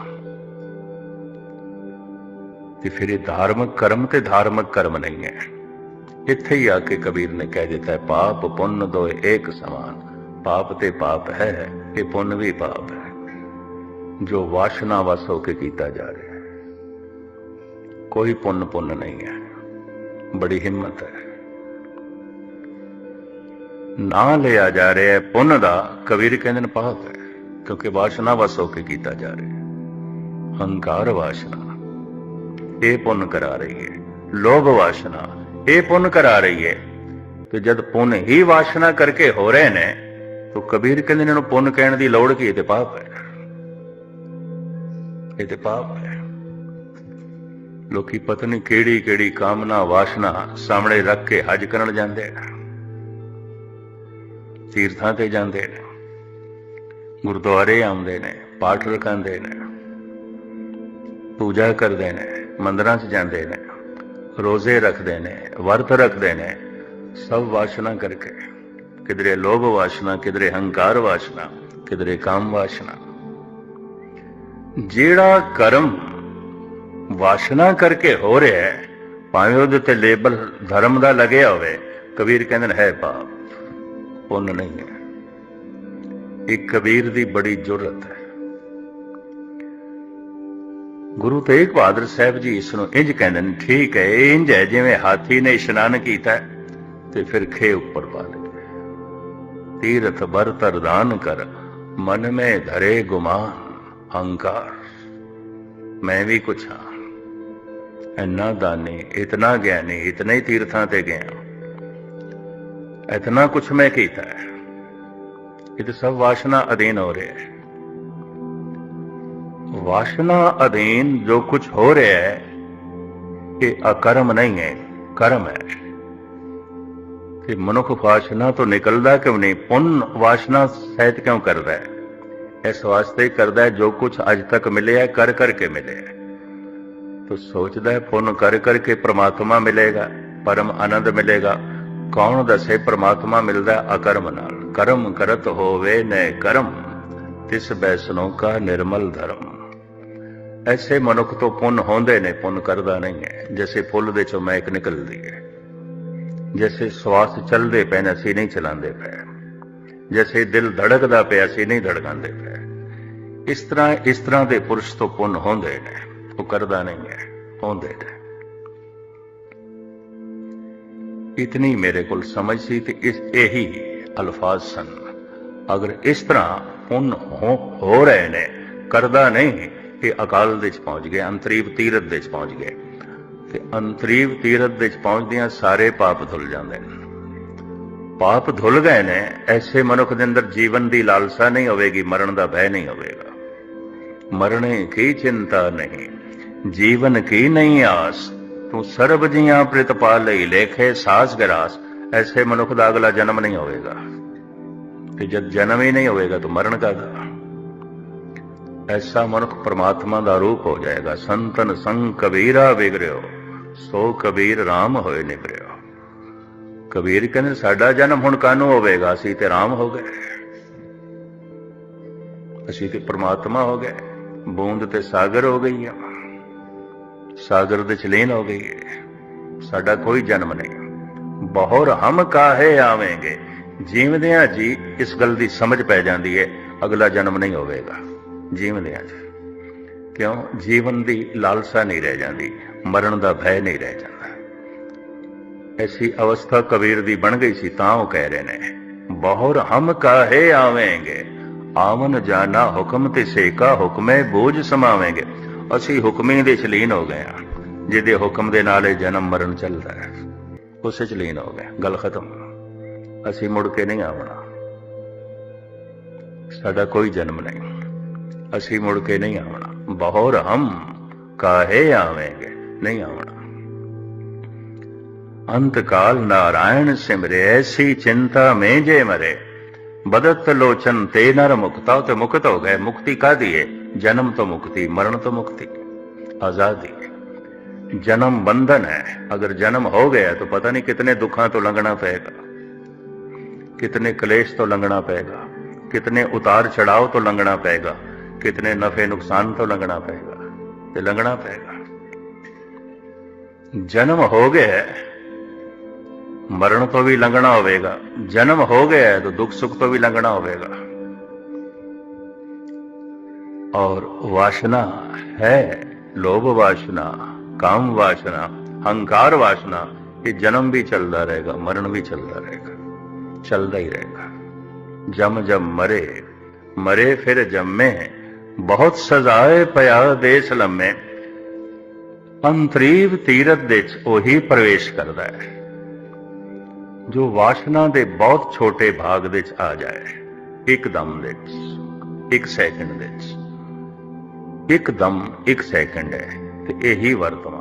ਤੇ ਫਿਰ ਇਹ ਧਾਰਮਿਕ ਕਰਮ ਤੇ ਧਾਰਮਿਕ ਕਰਮ ਨਹੀਂ ਹੈ। ਇੱਥੇ ਹੀ ਆ ਕੇ ਕਬੀਰ ਨੇ ਕਹਿ ਦਿੱਤਾ ਪਾਪ ਪੁੰਨ ਦੋਏ ਏਕ ਸਮਾਨ। ਪਾਪ ਤੇ ਪਾਪ ਹੈ ਇਹ ਪੁੰਨ ਵੀ ਪਾਪ ਹੈ। ਜੋ ਵਾਸ਼ਨਾ ਵਸ ਹੋ ਕੇ ਕੀਤਾ ਜਾ ਰਿਹਾ ਹੈ, ਕੋਈ ਪੁੰਨ ਪੁੰਨ ਨਹੀਂ ਹੈ। ਬੜੀ ਹਿੰਮਤ ਹੈ। ਨਾ ਲਿਆ ਜਾ ਰਿਹਾ ਪੁੰਨ ਦਾ, ਕਬੀਰ ਕਹਿੰਦੇ ਨੇ ਪਾਪ ਹੈ, ਕਿਉਂਕਿ ਵਾਸ਼ਨਾ ਵਸ ਹੋ ਕੇ ਕੀਤਾ ਜਾ ਰਿਹਾ ਹੰਕਾਰ ਵਾਸ਼ਨਾ, ਇਹ ਪੁੰਨ ਕਰਾ ਰਹੀ ਹੈ, ਲੋਭ ਵਾਸ਼ਨਾ ਇਹ ਪੁੰਨ ਕਰਾ ਰਹੀ ਹੈ ਤੇ ਜਦ ਪੁੰਨ ਹੀ ਵਾਸ਼ਨਾ ਕਰਕੇ ਹੋ ਰਹੇ ਨੇ, ਤਾਂ ਕਬੀਰ ਕਹਿੰਦੇ ਇਹਨਾਂ ਨੂੰ ਪੁੰਨ ਕਹਿਣ ਦੀ ਲੋੜ ਕੀ? ਇਹ ਤੇ ਪਾਪ ਹੈ। ਇਹ ਤੇ ਪਾਪ ਹੈ। ਲੋਕੀ ਪਤਾ ਨਹੀਂ ਕਿਹੜੀ ਕਿਹੜੀ ਕਾਮਨਾ, ਵਾਸ਼ਨਾ ਸਾਹਮਣੇ ਰੱਖ ਕੇ ਹਜ ਕਰਨ ਜਾਂਦੇ ਨੇ। ਤੀਰਥਾਂ ਤੇ ਜਾਂਦੇ ਨੇ। ਗੁਰਦੁਆਰੇ ਆਉਂਦੇ ਨੇ, ਪਾਠ ਰਖਾਉਂਦੇ ਨੇ। ਪੂਜਾ ਕਰਦੇ ਨੇ, ਮੰਦਰਾਂ 'ਚ ਜਾਂਦੇ ਨੇ। ਰੋਜ਼ੇ ਰੱਖਦੇ ਨੇ, ਵਰਤ ਰੱਖਦੇ ਨੇ, ਸਭ ਵਾਸ਼ਨਾ ਕਰਕੇ। ਕਿਧਰੇ ਲੋਭ ਵਾਸ਼ਨਾ, ਕਿਧਰੇ ਹੰਕਾਰ ਵਾਸ਼ਨਾ, ਕਿਧਰੇ ਕਾਮ ਵਾਸ਼ਨਾ। ਜਿਹੜਾ ਕਰਮ ਵਾਸ਼ਨਾ ਕਰਕੇ ਹੋ ਰਿਹਾ ਹੈ, ਭਾਵੇਂ ਉਹਦੇ ਤੇ ਲੇਬਲ ਧਰਮ ਦਾ ਲੱਗਿਆ ਹੋਵੇ, ਕਬੀਰ ਕਹਿੰਦੇ ਨੇ, ਹੈ ਪਾਪ, ਪੁੰਨ ਨਹੀਂ ਹੈ। ਇਹ ਕਬੀਰ ਦੀ ਬੜੀ ਜ਼ਰੂਰਤ ਹੈ। ਗੁਰੂ ਤੇਗ ਬਹਾਦਰ ਸਾਹਿਬ ਜੀ ਇਸ ਨੂੰ ਇੰਜ ਕਹਿੰਦੇ ਨੇ, ਠੀਕ ਹੈ ਇਹ ਇੰਜ ਹੈ, ਜਿਵੇਂ ਹਾਥੀ ਨੇ ਇਸ਼ਨਾਨ ਕੀਤਾ ਤੇ ਫਿਰ ਖੇ ਉੱਪਰ ਪਾ ਲਿਆ ਤੀਰਥ ਬਰ ਤਰਦਾਨ ਕਰ, ਮਨ ਮੇ ਧਰੇ ਗੁਮਾਨ, ਹੰਕਾਰ। ਮੈਂ ਵੀ ਕੁਛ ਹਾਂ। ਇੰਨਾ ਦਾਨੀ, ਇਤਨਾ ਗਿਆਨੀ, ਇਤਨੇ ਤੀਰਥਾਂ ਤੇ ਗਿਆ। ਇਤਨਾ ਕੁਛ ਮੈਂ ਕੀਤਾ ਹੈ। ਇਹ ਤਾਂ ਸਭ ਵਾਸ਼ਨਾ ਅਧੀਨ ਹੋ ਰਿਹਾ ਹੈ। ਵਾਸ਼ਨਾ ਅਧੀਨ ਜੋ ਕੁਝ ਹੋ ਰਿਹਾ ਹੈ, ਇਹ ਅਕਰਮ ਨਹੀਂ ਹੈ, ਕਰਮ ਹੈ। ਕਿ ਮਨੁੱਖ ਵਾਸ਼ਨਾ ਤੋਂ ਨਿਕਲਦਾ ਕਿਉਂ ਨਹੀਂ? ਪੁੰਨ ਵਾਸ਼ਨਾ ਸਹਿਤ ਕਿਉਂ ਕਰਦਾ ਹੈ? ਇਸ ਵਾਸਤੇ ਕਰਦਾ ਹੈ, ਜੋ ਕੁਝ ਅੱਜ ਤੱਕ ਮਿਲਿਆ ਕਰ ਕਰਕੇ ਮਿਲਿਆ ਤੋ ਸੋਚਦਾ ਹੈ, ਪੁੰਨ ਕਰ ਕਰਕੇ ਪ੍ਰਮਾਤਮਾ ਮਿਲੇਗਾ, ਪਰਮ ਆਨੰਦ ਮਿਲੇਗਾ। ਕੌਣ ਦੱਸੇ ਪ੍ਰਮਾਤਮਾ ਮਿਲਦਾ ਅਕਰਮ ਨਾਲ? ਕਰਮ ਕਰਤ ਹੋਵੇ ਨੈ ਕਰਮ, ਤਿਸ ਬੈਸਨੋ ਕਾ ਨਿਰਮਲ ਧਰਮ। ਐਸੇ ਮਨੁੱਖ ਤੋਂ ਪੁੰਨ ਹੁੰਦੇ ਨੇ, ਪੁੰਨ ਕਰਦਾ ਨਹੀਂ ਹੈ। ਜਿਵੇਂ ਫੁੱਲ ਦੇ ਚੋਂ ਮਹਿਕ ਨਿਕਲਦੀ ਹੈ। ਜਿਵੇਂ ਸਵਾਸ ਚੱਲਦੇ ਪਏ ਨੇ, ਅਸੀਂ ਨਹੀਂ ਚਲਾਉਂਦੇ ਪਏ। ਜਿਵੇਂ ਦਿਲ ਧੜਕਦਾ ਪਿਆ, ਅਸੀਂ ਨਹੀਂ ਧੜਕਾਉਂਦੇ ਪਏ। ਇਸ ਤਰ੍ਹਾਂ ਇਸ ਤਰ੍ਹਾਂ ਦੇ ਪੁਰਸ਼ ਤੋਂ ਪੁੰਨ ਹੁੰਦੇ ਨੇ। ਉਹ ਕਰਦਾ ਨਹੀਂ ਹੈ, ਹੁੰਦੇ ਨੇ। ਇਤਨੀ ਮੇਰੇ ਕੋਲ ਸਮਝ ਸੀ ਤੇ ਇਸ, ਇਹੀ ਅਲਫਾਜ਼ ਸਨ। ਅਗਰ ਇਸ ਤਰ੍ਹਾਂ ਪੁੰਨ ਹੋ ਹੋ ਰਹੇ ਨੇ, ਕਰਦਾ ਨਹੀਂ ਇਹ ਅਕਾਲ ਦੇ ਚ ਪਹੁੰਚ ਗਏ ਅੰਤਰੀਵ ਤੀਰਤ ਦੇ ਚ ਪਹੁੰਚ ਗਏ। ਤੇ ਅੰਤਰੀਵ ਤੀਰਤ ਦੇ ਚ ਪਹੁੰਚਦਿਆਂ ਸਾਰੇ ਪਾਪ ਧੁੱਲ ਜਾਂਦੇ ਨੇ। ਪਾਪ ਧੁੱਲ ਗਏ ਨੇ, ਐਸੇ ਮਨੁੱਖ ਦੇ ਅੰਦਰ ਜੀਵਨ ਦੀ ਲਾਲਸਾ ਨਹੀਂ ਹੋਵੇਗੀ, ਮਰਨ ਦਾ ਭੈ ਨਹੀਂ ਹੋਵੇਗਾ। ਮਰਨੇ ਕੀ ਚਿੰਤਾ ਨਹੀਂ, ਜੀਵਨ ਕੀ ਨਹੀਂ ਆਸ, ਤੂੰ ਸਰਬ ਜੀਆਂ ਪ੍ਰਿਤਪਾ ਲਈ ਲੇਖੇ ਸਾਸ ਗਰਾਸ, ਐਸੇ ਮਨੁੱਖ ਦਾ ਅਗਲਾ ਜਨਮ ਨਹੀਂ ਹੋਵੇਗਾ। ਤੇ ਜਦ ਜਨਮ ਹੀ ਨਹੀਂ ਹੋਵੇਗਾ, ਤਾਂ ਮਰਨ ਕਾਦਾ ਐਸਾ ਮਨੁੱਖ ਪ੍ਰਮਾਤਮਾ ਦਾ ਰੂਪ ਹੋ ਜਾਏਗਾ। ਸੰਤਨ ਸੰਗ ਕਬੀਰਾ ਵਿਗਰਿਓ, ਸੋ ਕਬੀਰ ਰਾਮ ਹੋਏ ਨਿਗਰਿਓ। ਕਬੀਰ ਕਹਿੰਦੇ, ਸਾਡਾ ਜਨਮ ਹੁਣ ਕਾਨੂੰ ਹੋਵੇਗਾ? ਅਸੀਂ ਤੇ ਰਾਮ ਹੋ ਗਏ। ਅਸੀਂ ਤੇ ਪ੍ਰਮਾਤਮਾ ਹੋ ਗਏ। ਬੂੰਦ ਤੇ ਸਾਗਰ ਹੋ ਗਈ ਆ ਸਾਗਰ ਦੇ ਚਲੀਨ ਹੋ ਗਈ। ਹੈ ਸਾਡਾ ਕੋਈ ਜਨਮ ਨਹੀਂ। ਬਹੁਰ ਹਮ ਕਾਹੇ ਆਵੇਂਗੇ? ਜੀਵਦਿਆਂ ਜੀ ਇਸ ਗੱਲ ਦੀ ਸਮਝ ਪੈ ਜਾਂਦੀ ਹੈ, ਅਗਲਾ ਜਨਮ ਨਹੀਂ ਹੋਵੇਗਾ। ਜੀਵਦਿਆਂ ਜੀ ਕਿਉਂ? ਜੀਵਨ ਦੀ ਲਾਲਸਾ ਨਹੀਂ ਰਹਿ ਜਾਂਦੀ, ਮਰਨ ਦਾ ਭੈ ਨਹੀਂ ਰਹਿ ਜਾਂਦਾ। ਐਸੀ ਅਵਸਥਾ ਕਬੀਰ ਦੀ ਬਣ ਗਈ ਸੀ, ਤਾਂ ਉਹ ਕਹਿ ਰਹੇ ਨੇ, ਬਹੁਰ ਹਮ ਕਾਹੇ ਆਵੇਂਗੇ? ਆਵਨ ਜਾਣਾ ਹੁਕਮ ਤੇ ਸੇਕਾ ਹੁਕਮੇ ਬੋਝ ਸਮਾਵੇਂਗੇ। ਅਸੀਂ ਹੁਕਮੇ ਦੇ ਚਲੀਨ ਹੋ ਗਏ ਆ ਜਿਹਦੇ ਹੁਕਮ ਦੇ ਨਾਲ ਇਹ ਜਨਮ ਮਰਨ ਚੱਲਦਾ ਹੈ। ਉਸੇ ਚਲੀਨ ਹੋ ਗਏ, ਗੱਲ ਖਤਮ। ਅਸੀਂ ਮੁੜ ਕੇ ਨਹੀਂ ਆਵਣਾ। ਸਾਡਾ ਕੋਈ ਜਨਮ ਨਹੀਂ। ਅਸੀਂ ਮੁੜ ਕੇ ਨਹੀਂ ਆਵਣਾ ਬਹੁਰ ਹਮ ਕਾਹੇ ਆਵੇਂਗੇ? ਨਹੀਂ ਆਵਣਾ ਅੰਤ ਕਾਲ ਨਾਰਾਇਣ ਸਿਮਰੇ, ਐਸੀ ਚਿੰਤਾ ਮੈਂ ਜੇ ਮਰੇ। ਬਦਤ ਲੋਚਨ ਤੇ ਨਰ ਮੁਕਤਾ, ਤੇ ਮੁਕਤ ਹੋ ਗਏ। ਮੁਕਤੀ ਕਾਦੀ ਹੈ ਜਨਮ ਤੋਂ ਮੁਕਤੀ, ਮਰਨ ਤੋਂ ਮੁਕਤੀ। ਆਜ਼ਾਦੀ। ਜਨਮ ਬੰਧਨ ਹੈ। ਅਗਰ ਜਨਮ ਹੋ ਗਿਆ, ਤਾਂ ਪਤਾ ਨਹੀਂ ਕਿਤਨੇ ਦੁੱਖਾਂ ਤੋਂ ਲੰਘਣਾ ਪਏਗਾ। ਕਿਤਨੇ ਕਲੇਸ਼ ਤੋਂ ਲੰਘਣਾ ਪਏਗਾ। ਕਿਤਨੇ ਉਤਾਰ ਚੜਾਵ ਤੋਂ ਲੰਘਣਾ कितने नफे नुकसान तो लंघना पड़ेगा। लंघना पड़ेगा। जन्म हो गया मरण तो भी लंघना होगा जन्म हो गया है तो दुख सुख तो भी लंघना होगा और वासना है, लोभ वासना, काम वासना, अहंकार वासना, ये जन्म भी चलता रहेगा, मरण भी चलता रहेगा, चलता ही रहेगा। जम जम मरे मरे फिर जम में ਬਹੁਤ ਸਜ਼ਾਏ ਪਿਆ ਦੇਸ ਲੰਮੇ ਅੰਤਰੀਵ ਤੀਰਤ ਦੇ ਚ ਉਹੀ ਪ੍ਰਵੇਸ਼ ਕਰਦਾ ਹੈ, ਜੋ ਵਾਸ਼ਨਾ ਦੇ ਬਹੁਤ ਛੋਟੇ ਭਾਗ ਵਿੱਚ ਆ ਜਾਏ। ਇੱਕ ਦਮ ਦੇ ਵਿੱਚ, ਇੱਕ ਸੈਕਿੰਡ ਦੇ ਵਿੱਚ। ਇੱਕ ਦਮ, ਇੱਕ ਸੈਕਿੰਡ ਹੈ, ਤੇ ਇਹੀ ਵਰਤੋਂ।